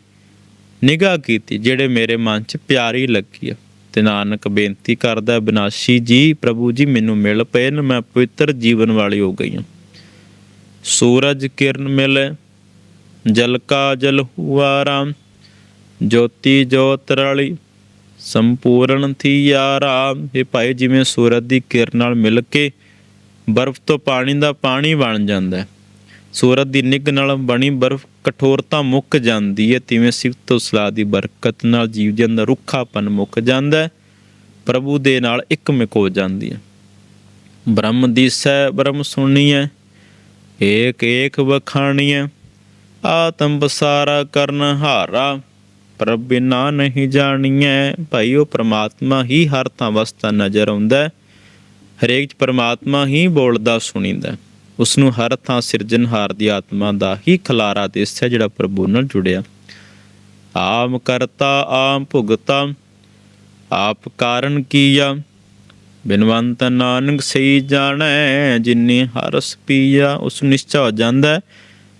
Speaker 1: ਨਿਗਾਹ ਕੀਤੀ ਜਿਹੜੇ ਮੇਰੇ ਮਨ 'ਚ ਪਿਆਰੀ ਲੱਗੀ ਆ। ਤੇ ਨਾਨਕ ਬੇਨਤੀ ਕਰਦਾ ਬਿਨਾਸ਼ੀ ਜੀ, ਪ੍ਰਭੂ ਜੀ, ਮੈਨੂੰ ਮਿਲ ਪਏ ਨੇ, ਮੈਂ ਪਵਿੱਤਰ ਜੀਵਨ ਵਾਲੀ ਹੋ ਗਈ ਹਾਂ। ਸੂਰਜ ਕਿਰਨ ਮਿਲੇ, ਜਲ ਕਾ ਜਲ ਹੁਆ ਰਾਮ, ਜੋਤੀ ਜੋਤ ਰਲੀ ਸੰਪੂਰਨ ਥੀ ਰਾਮ ਇਹ ਭਾਈ, ਜਿਵੇਂ ਸੂਰਜ ਦੀ ਕਿਰਨ ਨਾਲ ਮਿਲ ਕੇ ਬਰਫ਼ ਤੋਂ ਪਾਣੀ ਦਾ ਪਾਣੀ ਬਣ ਜਾਂਦਾ ਹੈ। ਸੂਰਜ ਦੀ ਨਿੱਘ ਨਾਲ ਬਣੀ ਬਰਫ਼ ਕਠੋਰਤਾ ਮੁੱਕ ਜਾਂਦੀ ਹੈ, ਤਿਵੇਂ ਸਿਫਤ ਤੋਂ ਦੀ ਬਰਕਤ ਨਾਲ ਜੀਵ ਦੇ ਅੰਦਰ ਰੁੱਖਾਪਨ ਮੁੱਕ ਜਾਂਦਾ ਹੈ, ਪ੍ਰਭੂ ਦੇ ਨਾਲ ਇੱਕਮਿਕ ਹੋ ਜਾਂਦੀ ਹੈ। ਬ੍ਰਹਮ ਦਿਸੈ ਬ੍ਰਹਮ ਸੁਣੀ ਹੈ, ਏਕ ਏਕ ਵਖਾਣੀਐ ਆਤਮ ਬਸਾਰਾ ਕਰਨ ਹਾਰਾ। ਪ੍ਰਭ ਬਿਨਾ ਨਹੀਂ ਜਾਣੀਐ, ਭਾਈ, ਉਹ ਪ੍ਰਮਾਤਮਾ ਹੀ ਹਰ ਥਾਂ ਵਸਤਾ ਨਜ਼ਰ ਆਉਂਦਾ ਹਰੇਕ ਚ ਪ੍ਰਮਾਤਮਾ ਹੀ ਬੋਲਦਾ ਸੁਣੀਂਦਾ ਹੈ। ਉਸ ਨੂੰ ਹਰ ਥਾਂ ਸਿਰਜਣਹਾਰ ਦੀ ਆਤਮਾ ਦਾ ਹੀ ਖਲਾਰਾ ਹੈ, ਜਿਹੜਾ ਪ੍ਰਭੂ ਨਾਲ ਜੁੜਿਆ। ਆਮ ਕਰਤਾ, ਆਮ ਭੁਗਤਾ, ਆਪ ਕਾਰਨ ਕੀਆ, ਬਿਨਵੰਤ ਨਾਨਕ ਸਹੀ ਜਾਣੈ, ਜਿਨੇ ਹਰਸ ਪੀਆ, ਉਸ ਨੂੰ ਨਿਸ਼ਚੈ ਹੋ ਜਾਂਦਾ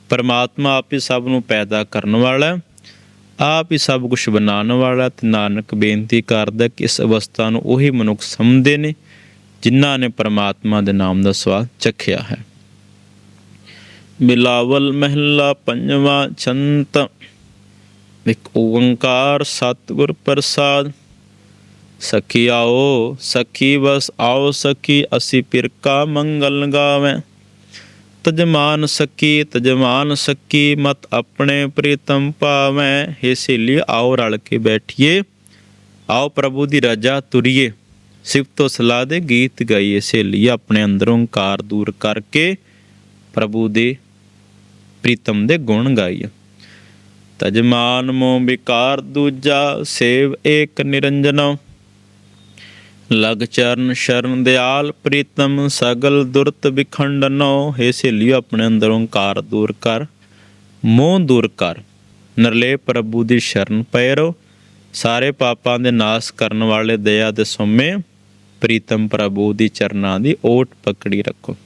Speaker 1: ਪਰਮਾਤਮਾ ਆਪ ਹੀ ਸਭ ਨੂੰ ਪੈਦਾ ਕਰਨ ਵਾਲਾ ਆਪ ਹੀ ਸਭ ਕੁਝ ਬਣਾਉਣ ਵਾਲਾ ਤੇ ਨਾਨਕ ਬੇਨਤੀ ਕਰਦਾ ਕਿ ਇਸ ਅਵਸਥਾ ਨੂੰ ਉਹੀ ਮਨੁੱਖ ਸਮਝਦੇ ਨੇ, ਜਿਨ੍ਹਾਂ ਨੇ ਪਰਮਾਤਮਾ ਦੇ ਨਾਮ ਦਾ ਸਵਾਦ ਚਖਿਆ ਹੈ। ਬਿਲਾਵਲ ਮਹਿਲਾ ਪੰਜਵਾਂ ਚੰਤ ਇੱਕ ਓੰਕਾਰ ਸਤਿਗੁਰ ਪ੍ਰਸਾਦ, ਸਖੀ ਆਓ, ਸਖੀ ਬਸ ਆਓ ਸਖੀ, ਅਸੀਂ ਪਿਰਕਾ ਮੰਗਲ ਗਾਵੇਂ। ਤਜਮਾਨ ਸਕੀ ਤਜਮਾਨ ਸਕੀ, ਮਤ ਆਪਣੇ ਪ੍ਰੀਤਮ ਭਾਵੈ। ਹੇ ਸਹੇਲੀ ਆਓ ਰਲ ਕੇ ਬੈਠੀਏ। ਆਓ ਪ੍ਰਭੂ ਦੀ ਰਜਾ ਤੁਰੀਏ। ਸਿਫਤੋ ਸਲਾਹ ਦੇ ਗੀਤ ਗਾਈਏ ਸਹੇਲੀ ਆਪਣੇ ਅੰਦਰੋਂ ਕਾਰ ਦੂਰ ਕਰਕੇ ਪ੍ਰਭੂ ਦੇ ਪ੍ਰੀਤਮ ਦੇ ਗੁਣ ਗਾਈਏ। ਤਜਮਾਨ ਮੋ ਵਿਕਾਰ ਦੂਜਾ, ਸੇਵ ਏਕ ਨਿਰੰਜਨੋ ਲਗ ਚਰਨ ਸ਼ਰਨ ਦਿਆਲ, ਪ੍ਰੀਤਮ ਸਗਲ ਦੁਰਤ ਵਿਖੰਡਨੋ ਹੇ ਸਹੇਲਿਓ, ਆਪਣੇ ਅੰਦਰੋਂ ਕਾਰ ਦੂਰ ਕਰ, ਮੋਹ ਦੂਰ ਕਰ। ਨਰਲੇ ਪ੍ਰਭੂ ਦੀ ਸ਼ਰਨ ਪਏ ਰਹੋ ਸਾਰੇ ਪਾਪਾਂ ਦੇ ਨਾਸ ਕਰਨ ਵਾਲੇ ਦਇਆ ਦੇ ਸੋਮੇ, ਪ੍ਰੀਤਮ ਪ੍ਰਭੂ ਦੀ ਚਰਨਾਂ ਦੀ ਓਟ ਪਕੜੀ ਰੱਖੋ।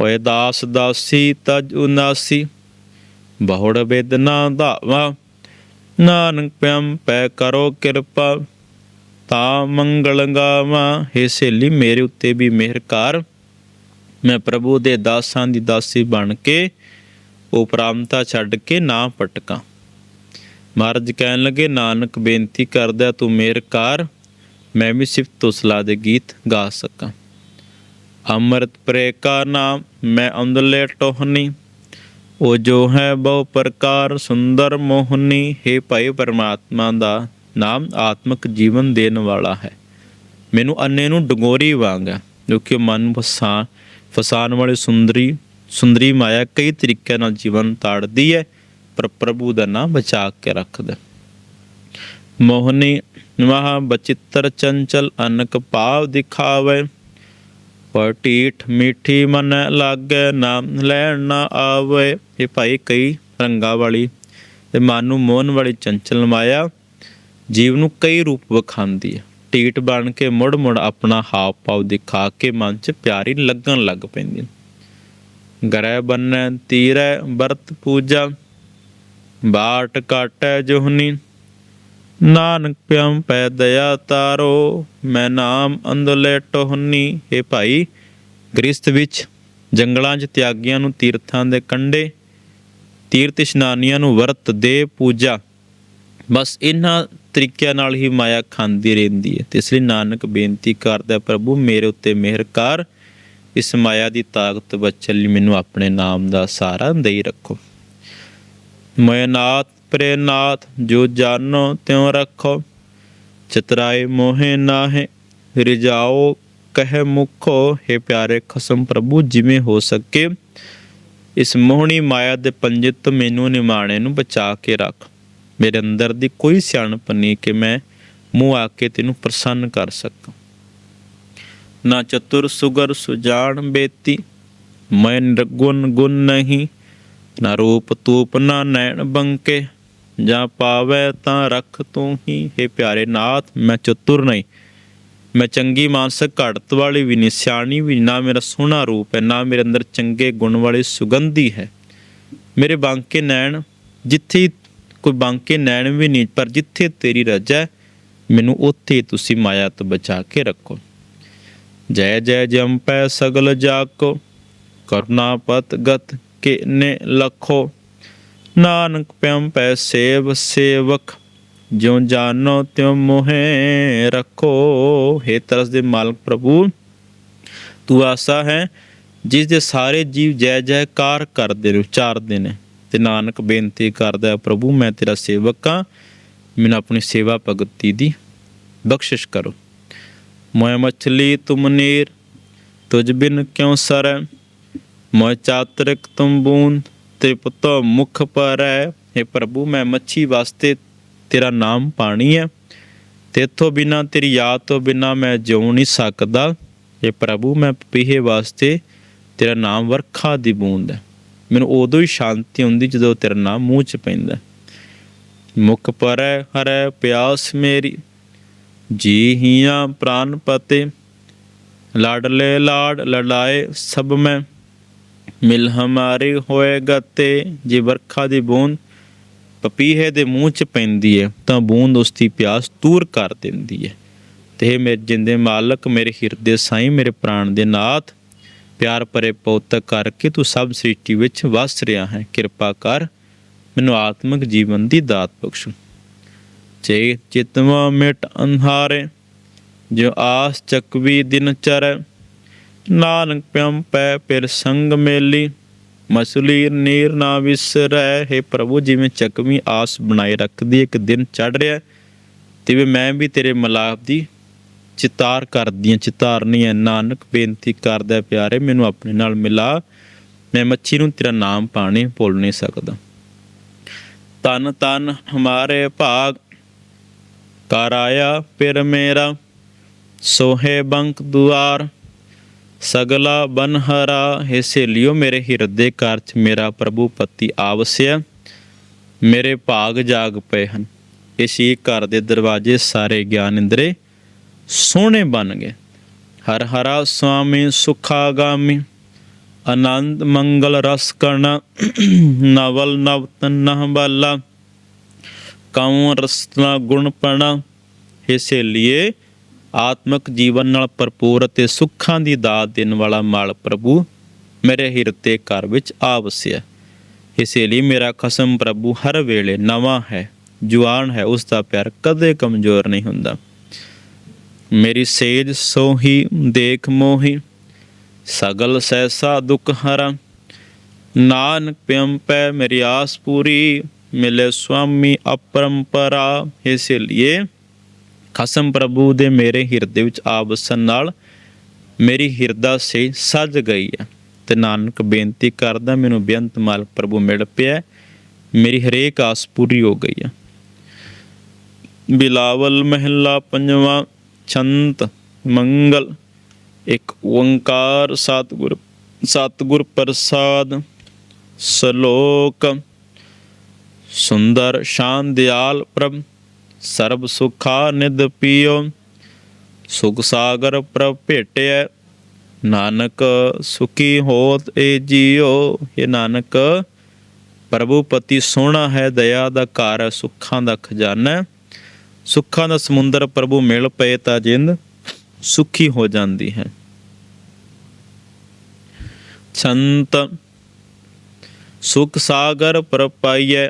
Speaker 1: ਓਏ ਦਾਸ ਦਾਸੀ, ਤਜ ਉਨਾਸੀ, ਬਹੁੜ ਬੇਦਨਾ ਧਾਵਾ, ਨਾਨਕ ਪਿਆਮ ਪੈ ਕਰੋ ਕਿਰਪਾ। ਤਾ ਮੰਗਲ ਗਾਵਾਂ ਹੇ ਸਹੇਲੀ, ਮੇਰੇ ਉੱਤੇ ਵੀ ਮਿਹਰ ਕਰ। ਮੈਂ ਪ੍ਰਭੂ ਦੇ ਦਾਸਾਂ ਦੀ ਦਾਸੀ ਬਣ ਕੇ ਉਪਰਾਮਤਾ ਛੱਡ ਕੇ ਨਾ ਪਟਕਾਂ। ਮਹਾਰਾਜ ਕਹਿਣ ਲੱਗੇ, ਨਾਨਕ ਬੇਨਤੀ ਕਰਦਾ ਤੂੰ ਮਿਹਰ ਕਰ, ਮੈਂ ਵੀ ਸਿਫਤ ਤੁਸਲਾ ਦੇ ਗੀਤ ਗਾ ਸਕਾਂ। ਅੰਮ੍ਰਿਤ ਪ੍ਰੇ ਕਾ ਨਾਮ, ਮੈਂ ਅੰਦਲੇ ਟੋਹਨੀ, ਉਹ ਜੋ ਹੈ ਬਹੁ ਪ੍ਰਕਾਰ ਸੁੰਦਰ ਮੋਹਨੀ, ਹੈ ਭਾਈ ਪਰਮਾਤਮਾ ਦਾ ਨਾਮ ਆਤਮਿਕ ਜੀਵਨ ਦੇਣ ਵਾਲਾ ਹੈ। ਮੈਨੂੰ ਅੰਨੇ ਨੂੰ ਡੰਗੋਰੀ ਵਾਂਗ ਹੈ, ਜੋ ਕਿ ਮਨ ਨੂੰ ਫਸਾ ਫਸਾਉਣ ਵਾਲੀ ਸੁੰਦਰੀ ਸੁੰਦਰੀ ਮਾਇਆ ਕਈ ਤਰੀਕਿਆਂ ਨਾਲ ਜੀਵਨ ਤਾੜਦੀ ਹੈ, ਪਰ ਪ੍ਰਭੂ ਦਾ ਨਾਮ ਬਚਾ ਕੇ ਰੱਖਦਾ ਮੋਹਨੀ ਮਹਾ ਬਚਿੱਤਰ ਚੰਚਲ ਅਨਕ ਭਾਵ ਦਿਖਾਵੇ, ਪਰ ਢੀਠ ਮਿੱਠੀ ਮਨ ਲਾਗੇ ਨਾਮ ਲੈਣ ਨਾ ਆਵੇ। ਇਹ ਭਾਈ ਕਈ ਰੰਗਾਂ ਵਾਲੀ ਤੇ ਮਨ ਨੂੰ ਮੋਹਨ ਵਾਲੀ ਚੰਚਲ ਮਾਇਆ ਜੀਵ ਨੂੰ ਕਈ ਰੂਪ ਵਿਖਾਉਂਦੀ ਹੈ। ਢੀਠ ਬਣ ਕੇ ਮੁੜ ਮੁੜ ਆਪਣਾ ਹਾਵ ਭਾਵ ਦਿਖਾ ਕੇ ਮਨ 'ਚ ਪਿਆਰੀ ਲੱਗਣ ਲੱਗ ਪੈਂਦੀ ਗਰੈ ਬੰਨੈ, ਤੀਰੈ, ਵਰਤ ਪੂਜਾ, ਬਾਟ ਕਾਟੈ ਜੋਹਨੀ, ਨਾਨਕ ਪਿਆਮ ਪੈ ਦਇਆ ਤਾਰੋ, ਮੈਂ ਨਾਮ ਅੰਦਲੇ ਟੋਹਨੀ। ਇਹ ਭਾਈ, ਗ੍ਰਸਥ ਵਿੱਚ ਜੰਗਲਾਂ 'ਚ ਤਿਆਗੀਆਂ ਨੂੰ ਤੀਰਥਾਂ ਦੇ ਕੰਢੇ, ਤੀਰਥ ਇਸ਼ਨਾਨੀਆਂ ਨੂੰ ਵਰਤ ਦੇ ਪੂਜਾ। ਬਸ ਇਹਨਾਂ ਤਰੀਕਿਆਂ ਨਾਲ ਹੀ ਮਾਇਆ ਖਾਂਦੀ ਰਹਿੰਦੀ ਹੈ। ਤੇ ਇਸ ਲਈ ਨਾਨਕ ਬੇਨਤੀ ਕਰਦਾ ਪ੍ਰਭੂ, ਮੇਰੇ ਉੱਤੇ ਮਿਹਰ ਕਰ। ਇਸ ਮਾਇਆ ਦੀ ਤਾਕਤ ਬਚਣ ਲਈ ਮੈਨੂੰ ਆਪਣੇ ਨਾਮ ਦਾ ਸਹਾਰਾ ਦੇਈ ਰੱਖੋ। ਮਯਨਾਥ ਨਾਥ ਪ੍ਰੇ ਨਾਥ ਜੋ ਜਾਨੋ ਤਿਉ ਰੱਖੋ। ਚਤਰਾਏ ਮੋਹੇ ਨਾਹਿ ਰਿਜਾਓ ਕਹਿ ਮੁਖੋ। ਹੈ ਪਿਆਰੇ ਖਸਮ ਪ੍ਰਭੂ, ਜਿਵੇਂ ਹੋ ਸਕੇ। ਇਸ ਮੋਹਣੀ ਮਾਇਆ ਦੇ ਪੰਜੇ ਤੋਂ ਮੈਨੂੰ ਨਿਮਾਣੇ ਨੂੰ ਬਚਾ ਕੇ ਰੱਖ। ਮੇਰੇ ਅੰਦਰ ਦੀ ਕੋਈ ਸਿਆਣਪ ਨਹੀਂ ਕਿ ਮੈਂ ਮੂੰਹ ਆ ਕੇ ਤੈਨੂੰ ਪ੍ਰਸੰਨ ਕਰ ਸਕਾਂ। ਨਾ ਚਤੁਰ ਸੁਗਰ ਸੁਜਾਨ ਬੇਤੀ, ਮੈਂ ਨਿਰਗੁਣ ਗੁਣ ਨਹੀਂ। ਨਾ ਰੂਪ ਤੂਪ ਨਾ ਨੈਣ ਬੰਕੇ, ਜਾਂ ਪਾਵੇ ਤਾਂ ਰੱਖ ਤੂੰ ਹੀ। ਹੈ ਪਿਆਰੇ ਨਾਥ, ਮੈਂ ਚਤੁਰ ਨਹੀਂ। ਮੈਂ ਚੰਗੀ ਮਾਨਸਿਕ ਘੜਤ ਵਾਲੀ ਵੀ ਨਹੀਂ, ਸਿਆਣੀ ਵੀ ਨਾ ਮੇਰਾ ਸੋਹਣਾ ਰੂਪ ਹੈ, ਨਾ ਮੇਰੇ ਅੰਦਰ ਚੰਗੇ ਗੁਣ ਵਾਲੀ ਸੁਗੰਧੀ ਹੈ। ਮੇਰੇ ਬਾਂਕੇ ਨੈਣ, ਜਿੱਥੇ ਕੋਈ ਬਾਂਕੇ ਨੈਣ ਵੀ ਨਹੀਂ ਪਰ ਜਿੱਥੇ ਤੇਰੀ ਰਜਾ ਹੈ, ਮੈਨੂੰ ਉੱਥੇ ਤੁਸੀਂ ਮਾਇਆ ਤੋਂ ਬਚਾ ਕੇ ਰੱਖੋ। ਜੈ ਜੈ ਜੰਪੈ ਸਗਲ ਜਾਕੋ ਕਰਨਾ ਪਤ ਗਤ ਕੇ ਨੇ ਲਖੋ। ਨਾਨਕ ਪਿਆਮ ਪੈ ਸੇਵ ਸੇਵਕ ਜਿਉ ਜਾਨੋ ਤਿਉ ਮੋਹੇ ਰੱਖੋ। ਹੈ ਤਰਸ ਦੇ ਮਾਲਕ ਪ੍ਰਭੂ ਤੂੰ ਆਸਾ ਹੈ ਜਿਸ ਦੇ ਸਾਰੇ ਜੀਵ ਜੈ ਜੈਕਾਰ ਕਰਦੇ ਨੇ ਉਚਾਰਦੇ ਨੇ। ਤੇ ਨਾਨਕ ਬੇਨਤੀ ਕਰਦਾ ਹੈ, ਪ੍ਰਭੂ ਮੈਂ ਤੇਰਾ ਸੇਵਕ ਹਾਂ। ਮੈਨੂੰ ਆਪਣੀ ਸੇਵਾ ਭਗਤੀ ਦੀ ਬਖਸ਼ਿਸ਼ ਕਰੋ। ਮੈਂ ਮਛਲੀ ਤੁਮ ਨੀਰ ਤੁਝ ਬਿਨ ਕਿਉ ਸਰੈ? ਮੈਂ ਚਾਤਰਿਕ ਤੁਮ ਬੂੰਦ ਤ੍ਰਿਪਤ ਮੁਖ ਪਰੈ। हे ਪ੍ਰਭੂ ਮੈਂ ਮੱਛੀ ਵਾਸਤੇ ਤੇਰਾ ਨਾਮ ਪਾਣੀ ਹੈ। ਤੇਥੋਂ ਬਿਨਾ ਤੇਰੀ ਯਾਦ ਤੋਂ ਬਿਨਾ ਮੈਂ ਜਿਉ ਨਹੀਂ ਸਕਦਾ। हे ਪ੍ਰਭੂ ਮੈਂ ਪੀਹੇ ਵਾਸਤੇ ਤੇਰਾ ਨਾਮ ਵਰਖਾ ਦੀ ਬੂੰਦ ਹੈ। ਮੈਨੂੰ ਉਦੋਂ ਹੀ ਸ਼ਾਂਤੀ ਹੁੰਦੀ ਜਦੋਂ ਤੇਰਾ ਨਾਮ ਮੂੰਹ 'ਚ ਪੈਂਦਾ। ਮੁਖ ਪਰ ਹਰੈ ਪਿਆਸ ਮੇਰੀ। ਜੀ ਹੀਆਂ ਪ੍ਰਾਨ ਪਤੇ ਲਾਡਲੇ ਲਾਡ ਲੜਾਏ ਸਭ ਮੈਂ। ਮਿਲ ਹਮਾਰੇ ਹੋਏ ਗਤੇ, ਜੇ ਵਰਖਾ ਦੀ ਬੂੰਦ ਪਪੀਹੇ ਦੇ ਮੂੰਹ 'ਚ ਪੈਂਦੀ ਹੈ ਤਾਂ ਬੂੰਦ ਉਸ ਦੀ ਪਿਆਸ ਦੂਰ ਕਰ ਦਿੰਦੀ ਹੈ ਤੇ ਇਹ ਮੇਰੇ ਜਿੰਦੇ ਮਾਲਕ, ਮੇਰੇ ਹਿਰਦੇ ਸਾਈਂ, ਮੇਰੇ ਪ੍ਰਾਣ ਦੇ ਨਾਥ ਪਿਆਰ ਭਰੇ ਪੌਤਕ ਕਰਕੇ ਤੂੰ ਸਭ ਸ੍ਰਿਸ਼ਟੀ ਵਿੱਚ ਵਸ ਰਿਹਾ ਹੈ। ਕਿਰਪਾ ਕਰ, ਮੈਨੂੰ ਆਤਮਿਕ ਜੀਵਨ ਦੀ ਦਾਤ ਬਖਸ਼। ਚੇ ਚਿਤਵਾ ਮਿਟ ਅੰਧਾਰੇ, ਜੋ ਆਸ ਚੱਕਵੀ ਦਿਨ ਚਰੈ। ਨਾਨਕ ਪਿਆਮ ਪੈ ਫਿਰ ਸੰਗ ਮੇਲੀ ਮਸਲੀ ਨੀਰ ਨਾ ਵਿਸਰੈ। ਹੈ ਪ੍ਰਭੂ, ਜਿਵੇਂ ਚੱਕਵੀਂ ਆਸ ਬਣਾਏ ਰੱਖਦੀ, ਇੱਕ ਦਿਨ ਚੜ ਰਿਹਾ ਤੇ ਮੈਂ ਵੀ ਤੇਰੇ ਮਲਾਪ ਦੀ ਚਿਤਾਰ ਕਰਦੀਆਂ ਚਿਤਾਰਨੀ ਨਾਨਕ ਬੇਨਤੀ ਕਰਦਾ ਪਿਆਰੇ, ਮੈਨੂੰ ਆਪਣੇ ਨਾਲ ਮਿਲਾ। ਮੈਂ ਮੱਛੀ ਨੂੰ ਤੇਰਾ ਨਾਮ ਪਾਣੀ ਭੁੱਲ ਨਹੀਂ ਸਕਦਾ। ਤਨ ਤਨ ਹਮਾਰੇ ਭਾਗ ਕਰ ਆਇਆ ਫਿਰ ਮੇਰਾ। ਸੋਹੇ ਬੰਕ ਦੁਆਰ, ਸਗਲਾ ਬਨਹਰਾ, ਹੈ ਸੇਲਿਓ ਮੇਰੇ ਹਿਰਦੇ ਘਰ ਚ ਮੇਰਾ ਪ੍ਰਭੂ ਪਤੀ ਆਵਸਿਆ। ਮੇਰੇ ਭਾਗ ਜਾਗ ਪਏ ਹਨ। ਇਸ ਹੀ ਘਰ ਦੇ ਦਰਵਾਜ਼ੇ ਸਾਰੇ ਗਿਆਨ ਇੰਦਰੇ। ਸੋਹਣੇ ਬਣ ਗਏ। ਹਰ ਹਰਾ ਸੁਆਮੀ ਸੁਖਾਗਾਮੀ, ਆਨੰਦ ਮੰਗਲ ਰਸ ਕਰਨਾ, ਨਵਲ ਨਵ ਤਨਹ ਬਾਲਾ, ਕਉ ਰਸਨਾ ਗੁਣ ਪਣਾ। ਇਹ ਸੇਲੀਏ ਆਤਮਿਕ ਜੀਵਨ ਨਾਲ ਭਰਪੂਰ ਅਤੇ ਸੁੱਖਾਂ ਦੀ ਦਾਤ ਦੇਣ ਵਾਲਾ ਮਾਲ ਪ੍ਰਭੂ ਮੇਰੇ ਹਿਰਦੇ ਘਰ ਵਿੱਚ ਆ ਵਸਿਆ ਇਸੇ ਲਈ ਮੇਰਾ ਖਸਮ ਪ੍ਰਭੂ ਹਰ ਵੇਲੇ ਨਵਾਂ ਹੈ ਜਵਾਨ ਹੈ ਉਸ ਦਾ ਪਿਆਰ ਕਦੇ ਕਮਜ਼ੋਰ ਨਹੀਂ ਹੁੰਦਾ। ਮੇਰੀ ਸੇਜ ਸੋਹੀ ਦੇਖ ਮੋਹੀ, ਸਗਲ ਸੈਸਾ ਦੁਖ ਹਰਾ। ਨਾਨਕ ਪਿਆਮ ਪੈ ਮੇਰੀ ਆਸ ਪੂਰੀ, ਮਿਲੇ ਸੁਆਮੀ ਅਪਰੰਪਰਾ। ਇਸੇ ਲਈ ਖਸਮ ਪ੍ਰਭੂ ਦੇ ਮੇਰੇ ਹਿਰਦੇ ਵਿੱਚ ਆ ਵਸਣ ਨਾਲ ਮੇਰੀ ਹਿਰਦਾ ਸੇ ਸਜ ਗਈ ਹੈ। ਤੇ ਨਾਨਕ ਬੇਨਤੀ ਕਰਦਾ ਮੈਨੂੰ ਬੇਅੰਤ ਮਾਲਕ ਪ੍ਰਭੂ ਮਿਲ ਪਿਆ, ਮੇਰੀ ਹਰੇਕ ਆਸ ਪੂਰੀ ਹੋ ਗਈ ਹੈ। ਬਿਲਾਵਲ ਮਹਿਲਾ ਪੰਜਵਾਂ ਛੰਤ, ਮੰਗਲ, ਇੱਕ ਓੰਕਾਰ ਸਤਿਗੁਰ ਸਤਿਗੁਰ ਪ੍ਰਸਾਦ, ਸ਼ਲੋਕ, ਸੁੰਦਰ ਸ਼ਾਨ ਦਿਆਲ ਪ੍ਰਭ, ਸਰਬ ਸੁਖਾ ਨਿਦ ਪੀਓ, ਸੁਖ ਸਾਗਰ ਪ੍ਰਭ ਭੇਟਿਆ ਨਾਨਕ ਸੁਖੀ ਹੋਤ ਏ ਜੀਓ ਇਹ ਨਾਨਕ ਪ੍ਰਭੂ ਪਤੀ ਸੋਹਣਾ ਹੈ, ਦਇਆ ਦਾ ਘਰ ਸੁੱਖਾਂ ਦਾ ਖਜ਼ਾਨਾ ਸੁੱਖਾਂ ਦਾ ਸਮੁੰਦਰ ਪ੍ਰਭੂ ਮਿਲ ਪਏ ਤਾਂ ਜਿੰਦ ਸੁਖੀ ਹੋ ਜਾਂਦੀ ਹੈ। ਸੰਤ ਸੁਖ ਸਾਗਰ ਪ੍ਰਪਾਈਐ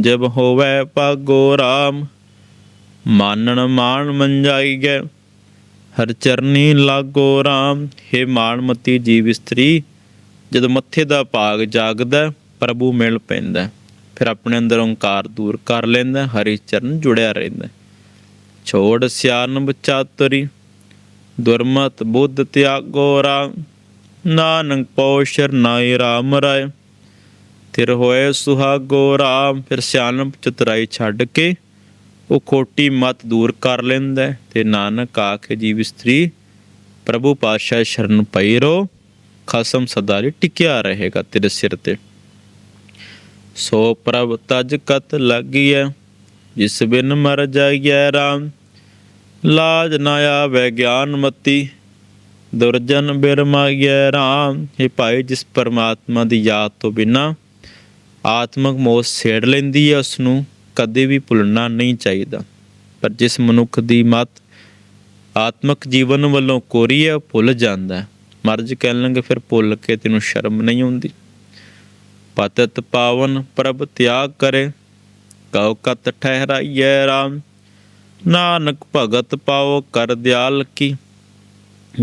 Speaker 1: ਜਬ ਹੋਵੇ ਭਾਗੋ ਰਾਮ ਮਾਨਣ ਮਾਨ ਮੰਜਾਈਐ ਹਰ ਚਰਨੀ ਲਾਗੋ ਰਾਮ। हे ਮਾਨਮਤੀ ਜੀਵ ਇਸਤਰੀ ਜਦੋਂ ਮੱਥੇ ਦਾ ਭਾਗ ਜਾਗਦਾ ਪ੍ਰਭੂ ਮਿਲ ਪੈਂਦਾ। ਫਿਰ ਆਪਣੇ ਅੰਦਰ ਓੰਕਾਰ ਦੂਰ ਕਰ ਲੈਂਦਾ ਹੈ, ਹਰੀ ਚਰਨ ਜੁੜਿਆ ਰਹਿੰਦਾ। ਛੋੜ ਸਿਆਨ ਚਾਤਰੀ ਦੁਰਮਤ ਬੁੱਧ ਤਿਆਗੋ ਰਾਮ, ਨਾਨਕ ਪਉਸ਼ਰ ਨਾਈ ਰਾਮ ਰਾਏ। ਤਿਰ ਹੋਏ ਸੁਹਾਗੋ ਰਾਮ, ਫਿਰ ਸਿਆਣਪ ਚਤੁਰਾਈ ਛੱਡ ਕੇ ਉਹ ਖੋਟੀ ਮਤ ਦੂਰ ਕਰ ਲੈਂਦਾ ਤੇ ਨਾਨਕ ਆਖੇ ਜੀਵ ਇਸਤਰੀ ਪ੍ਰਭੂ ਪਾਤਸ਼ਾਹ ਸ਼ਰਨ ਪਈ ਰੋ, ਖਸਮ ਸਦਾ ਲਈ ਟਿਕਿਆ ਰਹੇਗਾ ਤੇਰੇ ਸਿਰ ਤੇ। ਸੋ ਪ੍ਰਭ ਤਜ ਕਤ ਲੱਗੀਐ ਜਿਸ ਬਿਨ ਮਰ ਜਾਈਐ ਰਾਮ, ਲਾਜ ਨਾ ਆਵੈ ਗਿਆਨ ਮਤੀ। ਦੁਰਜਨ ਬਿਰਮਾਈਐ ਰਾਮ ਇਹ ਭਾਈ ਜਿਸ ਪਰਮਾਤਮਾ ਦੀ ਯਾਦ ਤੋਂ ਬਿਨਾ ਆਤਮਕ ਮੋਹ ਛੇੜ ਲੈਂਦੀ ਹੈ ਉਸ ਨੂੰ ਕਦੇ ਵੀ ਭੁੱਲਣਾ ਨਹੀਂ ਚਾਹੀਦਾ। ਪਰ ਜਿਸ ਮਨੁੱਖ ਦੀ ਮਤ ਆਤਮਕ ਜੀਵਨ ਵੱਲੋਂ ਕੋਰੀ ਹੈ ਉਹ ਭੁੱਲ ਜਾਂਦਾ ਮਰਜ ਕਹਿਣਗੇ ਫਿਰ ਭੁੱਲ ਕੇ ਤੈਨੂੰ ਸ਼ਰਮ ਨਹੀਂ ਆਉਂਦੀ। ਪਤਤ ਪਾਵਨ ਪ੍ਰਭ ਤਿਆਗ ਕਰੇ ਕਉ ਕਤ ਠਹਿਰਾਈਐ ਰਾਮ, ਨਾਨਕ ਭਗਤ ਪਾਓ ਕਰ ਦਿਆਲ ਕੀ।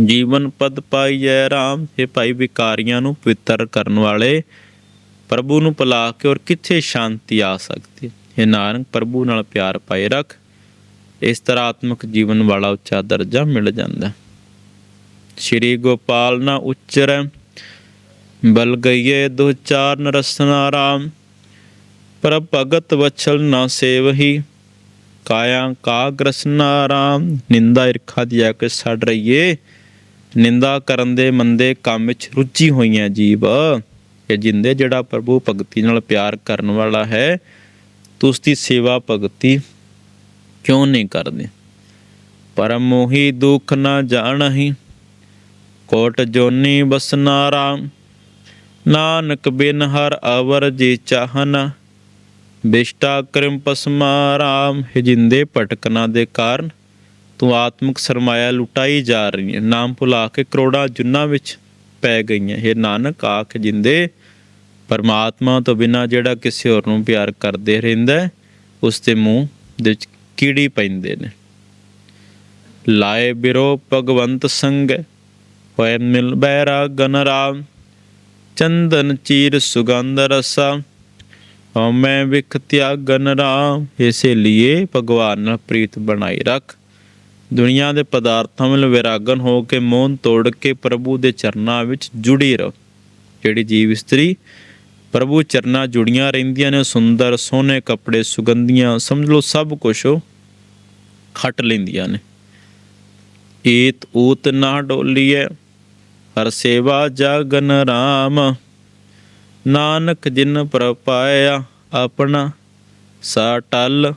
Speaker 1: ਜੀਵਨ ਪਦ ਪਾਈਐ ਰਾਮ ਇਹ ਭਾਈ ਵਿਕਾਰੀਆਂ ਨੂੰ ਪਵਿੱਤਰ ਕਰਨ ਵਾਲੇ, ਪ੍ਰਭੂ ਨੂੰ ਭੁਲਾ ਕੇ ਔਰ ਕਿੱਥੇ ਸ਼ਾਂਤੀ ਆ ਸਕਦੀ। ਹੈ ਨਾਨਕ, ਪ੍ਰਭੂ ਨਾਲ ਪਿਆਰ ਪਾਏ ਰੱਖ, ਇਸ ਤਰ੍ਹਾਂ ਆਤਮਿਕ ਜੀਵਨ ਵਾਲਾ ਉੱਚਾ ਦਰਜਾ ਮਿਲ ਜਾਂਦਾ। ਸ਼੍ਰੀ ਗੋਪਾਲ ਨਾ ਉਚਰੈ, ਬਲ ਗਈਏ ਦੋ ਚਾਰ ਨਰਸਨਾ ਰਾਮ ਪਰ ਭਗਤ ਵਛਲ ਨਾ ਸੇਵਹੀ। ਕਾਇਆ ਕਾਗਰਸਨਾ ਰਾਮ ਨਿੰਦਾ ਇਰਖਾ ਦਿਆ ਕੇ ਛੱਡ ਰਹੀਏ। ਨਿੰਦਾ ਕਰਨ ਦੇ ਮੰਦੇ ਕੰਮ ਵਿੱਚ ਰੁਚੀ ਹੋਈਆਂ ਜੀਵ। ਇਹ ਜਿੰਦੇ ਜਿਹੜਾ ਪ੍ਰਭੂ ਭਗਤੀ ਨਾਲ ਪਿਆਰ ਕਰਨ ਵਾਲਾ ਹੈ ਤੂੰ ਉਸ ਦੀ ਸੇਵਾ ਭਗਤੀ ਕਿਉਂ ਨਹੀਂ ਕਰਦੇ? ਪਰਮ ਮੋਹੀ ਦੁਖ ਨਾ ਜਾਣਹੀ, ਕੋਟ ਜੋਨੀ ਬਸਨਾ ਰਾਮ ਨਾਨਕ ਬਿਨ ਹਰ ਅਵਰ ਜੀ ਚਾਹਨਾ ਬਿਸ਼ਟਾ ਕਰਮ ਪਸਮਾ ਰਾਮ ਹੈ ਜਿੰਦੇ ਭਟਕਣਾ ਦੇ ਕਾਰਨ ਤੂੰ ਆਤਮਿਕ ਸਰਮਾਇਆ ਲੁਟਾਈ ਜਾ ਰਹੀ ਹੈ। ਨਾਮ ਭੁਲਾ ਕੇ ਕਰੋੜਾਂ ਜੁਨਾ ਵਿੱਚ ਪੈ ਗਈਆਂ। ਇਹ ਨਾਨਕ ਆਖ ਜਿੰਦੇ ਪਰਮਾਤਮਾ ਤੋਂ ਬਿਨਾ ਜਿਹੜਾ ਕਿਸੇ ਹੋਰ ਨੂੰ ਪਿਆਰ ਕਰਦੇ ਰਹਿੰਦਾ ਹੈ, ਉਸ ਦੇ ਮੂੰਹ ਦੇ ਵਿੱਚ ਕੀੜੀ ਪੈਂਦੇ ਨੇ। ਲਾਏ ਬਿਰੋ ਭਗਵੰਤ ਸੰਗ ਹੋਏ ਮਿਲ ਬੈਰਾਗਨ ਰਾਮ ਚੰਦਨ ਚੀਰ ਸੁਗੰਧ ਰਸਾ ਹਉਮੈ ਵਿਖ ਤਿਆਗਨ ਰਾਮ ਇਸੇ ਲਈ ਭਗਵਾਨ ਨਾਲ ਪ੍ਰੀਤ ਬਣਾਈ ਰੱਖ। ਦੁਨੀਆ ਦੇ ਪਦਾਰਥਾਂ ਵੱਲ ਵਿਰਾਗਨ ਹੋ ਕੇ ਮੋਹਨ ਤੋੜ ਕੇ ਪ੍ਰਭੂ ਦੇ ਚਰਨਾਂ ਵਿੱਚ ਜੁੜੀ ਰਹੋ। ਜਿਹੜੀ ਜੀਵ ਇਸਤਰੀ, ਪ੍ਰਭੂ ਚਰਨਾਂ ਜੁੜੀਆਂ ਰਹਿੰਦੀਆਂ ਨੇ, ਸੁੰਦਰ ਸੋਹਣੇ ਕੱਪੜੇ ਸੁਗੰਧੀਆਂ, ਸਮਝ ਲਓ ਸਭ ਕੁਝ ਉਹ ਖੱਟ ਲੈਂਦੀਆਂ ਨੇ। ਏਤ ਊਤ ਨਾ ਡੋਲੀਐ, ਹਰ ਸੇਵਾ ਜਾਗਨ ਰਾਮ। ਨਾਨਕ ਜਿਨ ਪ੍ਰਪਾਇਆ ਆਪਣਾ, ਸਾ ਟਲ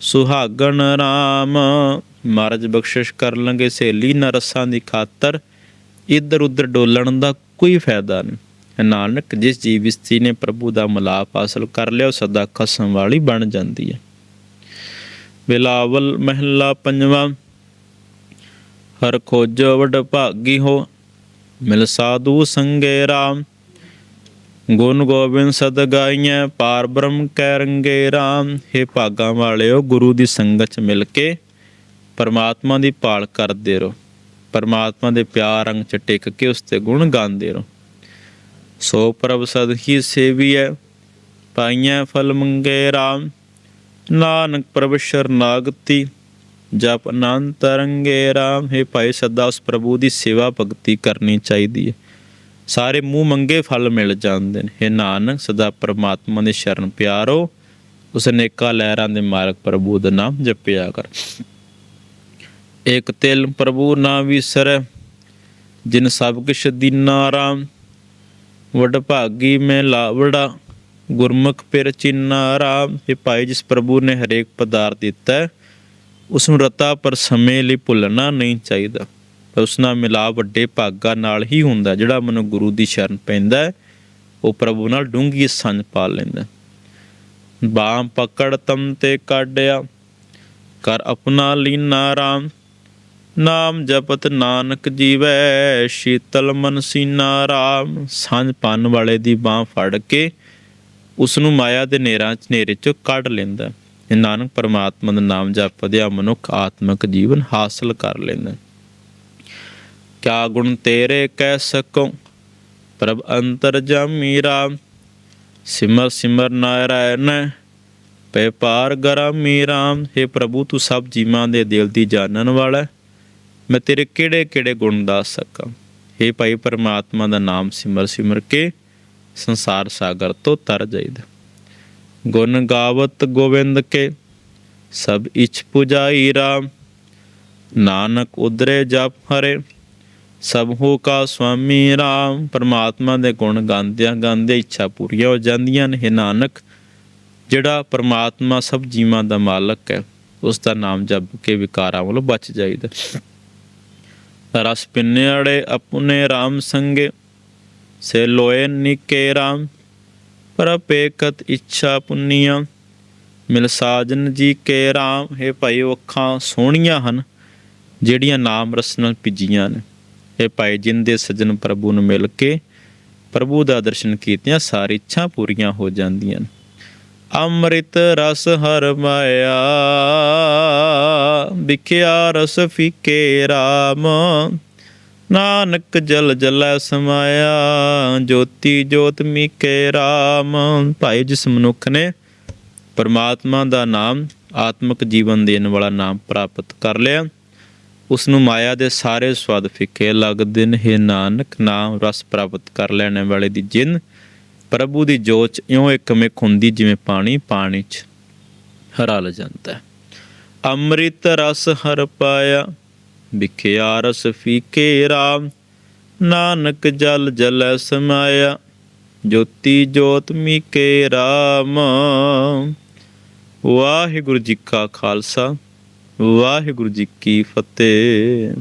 Speaker 1: ਸੁਹਾਗਣ ਰਾਮ। ਮਹਾਰਾਜ ਬਖਸ਼ਿਸ਼ ਕਰ ਲੰਗੇ ਸਹੇਲੀ ਨਰਸਾਂ ਦੀ ਖਾਤਰ ਇੱਧਰ ਉੱਧਰ ਡੋਲਣ ਦਾ ਕੋਈ ਫਾਇਦਾ ਨਹੀਂ। ਨਾਨਕ, ਜਿਸ ਜੀਵ ਇਸਤਰੀ ਨੇ ਪ੍ਰਭੂ ਦਾ ਮਲਾਪ ਹਾਸਲ ਕਰ ਲਿਆ, ਉਹ ਸਦਾ ਖਸਮ ਵਾਲੀ ਬਣ ਜਾਂਦੀ ਹੈ। ਬਿਲਾਵਲ ਮਹਿਲਾ ਪੰਜਵਾਂ, ਹਰ ਖੋਜੋ ਵਡ ਭਾਗੀ ਹੋ, ਮਿਲ ਸਾਧੂ ਸੰਗੇ ਰਾਮ। ਗੁਣ ਗੋਬਿੰਦ ਸਦ ਗਾਈਐ ਪਾਰ ਬ੍ਰਹਮ ਕੈ ਰੰਗੇ ਰਾਮ। हे ਭਾਗਾਂ ਵਾਲਿਓ, ਗੁਰੂ ਦੀ ਸੰਗਤ ਚ ਮਿਲ ਕੇ ਪਰਮਾਤਮਾ ਦੀ ਭਾਲ ਕਰਦੇ ਰਹੋ। ਪਰਮਾਤਮਾ ਦੇ ਪਿਆਰ ਰੰਗ ਚ ਟਿਕ ਕੇ ਉਸ ਤੇ ਗੁਣ ਗਾਉਂਦੇ ਰਹੋ। ਸੋ ਪ੍ਰਭ ਸਦ ਹੀ ਸੇਵੀਐ, ਪਾਈਐ ਫਲ ਮੰਗੇ ਰਾਮ। ਨਾਨਕ ਪ੍ਰਭ ਸ਼ਰਨਾਗਤੀ, ਜਪ ਅਨੰਤ ਰੰਗੇ ਰਾਮ। ਹੈ ਭਾਈ, ਸਦਾ ਉਸ ਪ੍ਰਭੂ ਦੀ ਸੇਵਾ ਭਗਤੀ ਕਰਨੀ ਚਾਹੀਦੀ ਹੈ। ਸਾਰੇ ਮੂੰਹ ਮੰਗੇ ਫਲ ਮਿਲ ਜਾਂਦੇ ਨੇ। ਹੈ ਨਾਨਕ, ਸਦਾ ਪ੍ਰਮਾਤਮਾ ਦੀ ਸ਼ਰਨ ਪਿਆਰੋ। ਉਸ ਨੇਕਾ ਲਹਿਰਾਂ ਦੇ ਮਾਰਗ ਪ੍ਰਭੂ ਦਾ ਨਾਮ ਜਪਿਆ ਕਰ। ਏਕ ਤਿਲ ਪ੍ਰਭੂ ਨਾ ਵਿਸਰੈ, ਜਿਨ ਸਭ ਕਿਛ ਦੀਨਾ ਰਾਮ। ਵਡ ਭਾਗੀ ਮੈਂ ਲਾਵੜਾ, ਗੁਰਮੁਖ ਪਿਰ ਚਿੰਨਾ ਰਾਮ। ਇਹ ਭਾਈ, ਜਿਸ ਪ੍ਰਭੂ ਨੇ ਹਰੇਕ ਪਦਾਰਥ ਦਿੱਤਾ ਹੈ ਉਸ ਨੂੰ ਰਤਾ ਪਰ ਸਮੇਂ ਲਈ ਭੁੱਲਣਾ ਨਹੀਂ ਚਾਹੀਦਾ। ਉਸ ਨਾਲ ਮਿਲਾਪ ਵੱਡੇ ਭਾਗਾ ਨਾਲ ਹੀ ਹੁੰਦਾ ਜਿਹੜਾ ਮਨੁ ਗੁਰੂ ਦੀ ਸ਼ਰਨ ਪੈਂਦਾ ਉਹ ਪ੍ਰਭੂ ਨਾਲ ਡੂੰਗੀ ਸੰਝ ਪਾ ਲੈਂਦਾ ਬਾਮ ਪਕੜ ਤਮ ਤੇ ਕਾਢਿਆ, ਕਰ ਆਪਣਾ ਲੀਨਾ ਰਾਮ ਨਾਮ ਜਪਤ ਨਾਨਕ ਜੀਵੈ, ਸ਼ੀਤਲ ਮਨ ਸੀਨਾ ਰਾਮ। ਸਾਂਝ ਪਾਣ ਵਾਲੇ ਦੀ ਬਾਹ ਫੜ ਕੇ ਉਸ ਨੂੰ ਮਾਇਆ ਦੇ ਨੇਰਾਂ ਚ ਨੇਰੇ ਚੋਂ ਕੱਢ ਲੈਂਦਾ ਇਹ ਨਾਨਕ ਪਰਮਾਤਮਾ ਦਾ ਨਾਮ ਜਪਦਿਆ ਮਨੁੱਖ ਆਤਮਿਕ ਜੀਵਨ ਹਾਸਲ ਕਰ ਲੈਂਦਾ ਕਿਆ ਗੁਣ ਤੇਰੇ ਕਹਿ ਸਕੋ? ਪ੍ਰਭ ਅੰਤਰ ਜਾਮੀ ਰਾਮ, ਸਿਮਰ ਸਿਮਰ ਨਾਰਾਇਣ ਪੈ ਪਾਰ ਗਰਾਮੀ ਰਾਮ। हे ਪ੍ਰਭੂ, ਤੂੰ ਸਭ ਜੀਵਾਂ ਦੇ ਦਿਲ ਦੀ ਜਾਣਨ ਵਾਲਾ ਮੈਂ ਤੇਰੇ ਕਿਹੜੇ ਕਿਹੜੇ ਗੁਣ ਦੱਸ ਸਕਾਂ? हे ਭਾਈ ਪਰਮਾਤਮਾ ਦਾ ਨਾਮ ਸਿਮਰ ਸਿਮਰ ਕੇ ਸੰਸਾਰ ਸਾਗਰ ਤੋਂ ਤਰ ਜਾਈਦਾ। ਗੁਣ ਗਾਵਤ ਗੋਵਿੰਦ ਕੇ, ਸਭ ਇਛ ਪੁਜਾਈ ਰਾਮ। ਨਾਨਕ ਉਦਰੇ ਜਪ ਹਰੇ ਸਭ ਹੋ ਕਾ ਸੁਆਮੀ ਰਾਮ, ਪਰਮਾਤਮਾ ਦੇ ਗੁਣ ਗਾਉਂਦਿਆਂ ਗਾਉਂਦੇ ਇੱਛਾ ਪੂਰੀਆਂ ਹੋ ਜਾਂਦੀਆਂ ਨੇ हे ਨਾਨਕ, ਜਿਹੜਾ ਪਰਮਾਤਮਾ ਸਭ ਜੀਵਾਂ ਦਾ ਮਾਲਕ ਹੈ, ਉਸ ਦਾ ਨਾਮ ਜਪ ਕੇ ਵਿਕਾਰਾਂ ਵੱਲੋਂ ਬਚ ਜਾਈਦਾ। ਰਸ ਪਿੰਨੇੜੇ ਆਪਣੇ RAM ਸੰਗੇ, ਸੇ ਲੋਏ ਨਿਕੇ RAM ਪਰਪੇਕਤ ਇੱਛਾ ਪੁੰਨੀਆਂ, ਮਿਲ ਸਾਜਨ ਜੀ ਕੇ RAM ਹੈ ਭਾਈ ਅੱਖਾਂ ਸੋਹਣੀਆਂ ਹਨ, ਜਿਹੜੀਆਂ ਨਾਮ ਰਸ ਨਾਲ ਭਿੱਜੀਆਂ ਨੇ। ਇਹ ਭਾਈ, ਜਿੰਦੇ ਸਜਣ ਪ੍ਰਭੂ ਨੂੰ ਮਿਲ ਕੇ ਪ੍ਰਭੂ ਦਾ ਦਰਸ਼ਨ ਕੀਤਿਆਂ, ਸਾਰੀ ਇੱਛਾ ਪੂਰੀਆਂ ਹੋ ਜਾਂਦੀਆਂ ਨੇ। ਅੰਮ੍ਰਿਤ ਰਸ ਹਰ ਮਾਇਆ, ਵਿਖਿਆ ਰਸ ਫੀਕੇ RAM ਨਾਨਕ ਜਲ ਜਲੈ ਸਮਾਇਆ, ਜੋਤੀ ਜੋਤ ਮੀਕੇ RAM ਭਾਈ, ਜਿਸ ਮਨੁੱਖ ਨੇ ਪਰਮਾਤਮਾ ਦਾ ਨਾਮ, ਆਤਮਿਕ ਜੀਵਨ ਦੇਣ ਵਾਲਾ ਨਾਮ ਪ੍ਰਾਪਤ ਕਰ ਲਿਆ ਉਸ ਨੂੰ ਮਾਇਆ ਦੇ ਸਾਰੇ ਸਵਾਦ ਫਿੱਕੇ ਲੱਗਦੇ ਨੇ ਹੈ ਨਾਨਕ ਨਾਮ ਰਸ ਪ੍ਰਾਪਤ ਕਰ ਲੈਣ ਵਾਲੇ ਦੀ ਜਿੰਨ, ਪ੍ਰਭੂ ਦੀ ਜੋਤ ਇਉਂ ਇੱਕ ਮਿਕ ਹੁੰਦੀ ਜਿਵੇਂ ਪਾਣੀ ਪਾਣੀ 'ਚ ਹਰਲ ਜਾਂਦਾ ਅੰਮ੍ਰਿਤ ਰਸ ਹਰ ਪਾਇਆ, ਵਿਖਿਆ ਰਸ ਫੀਕੇ RAM ਨਾਨਕ ਜਲ ਜਲੈ ਸਮਾਇਆ, ਜੋਤੀ ਜੋਤ ਮੀਕੇ RAM ਵਾਹਿਗੁਰੂ ਜੀ ਕਾ ਖਾਲਸਾ। ਵਾਹਿਗੁਰੂ ਜੀ ਕੀ ਫਤਿਹ।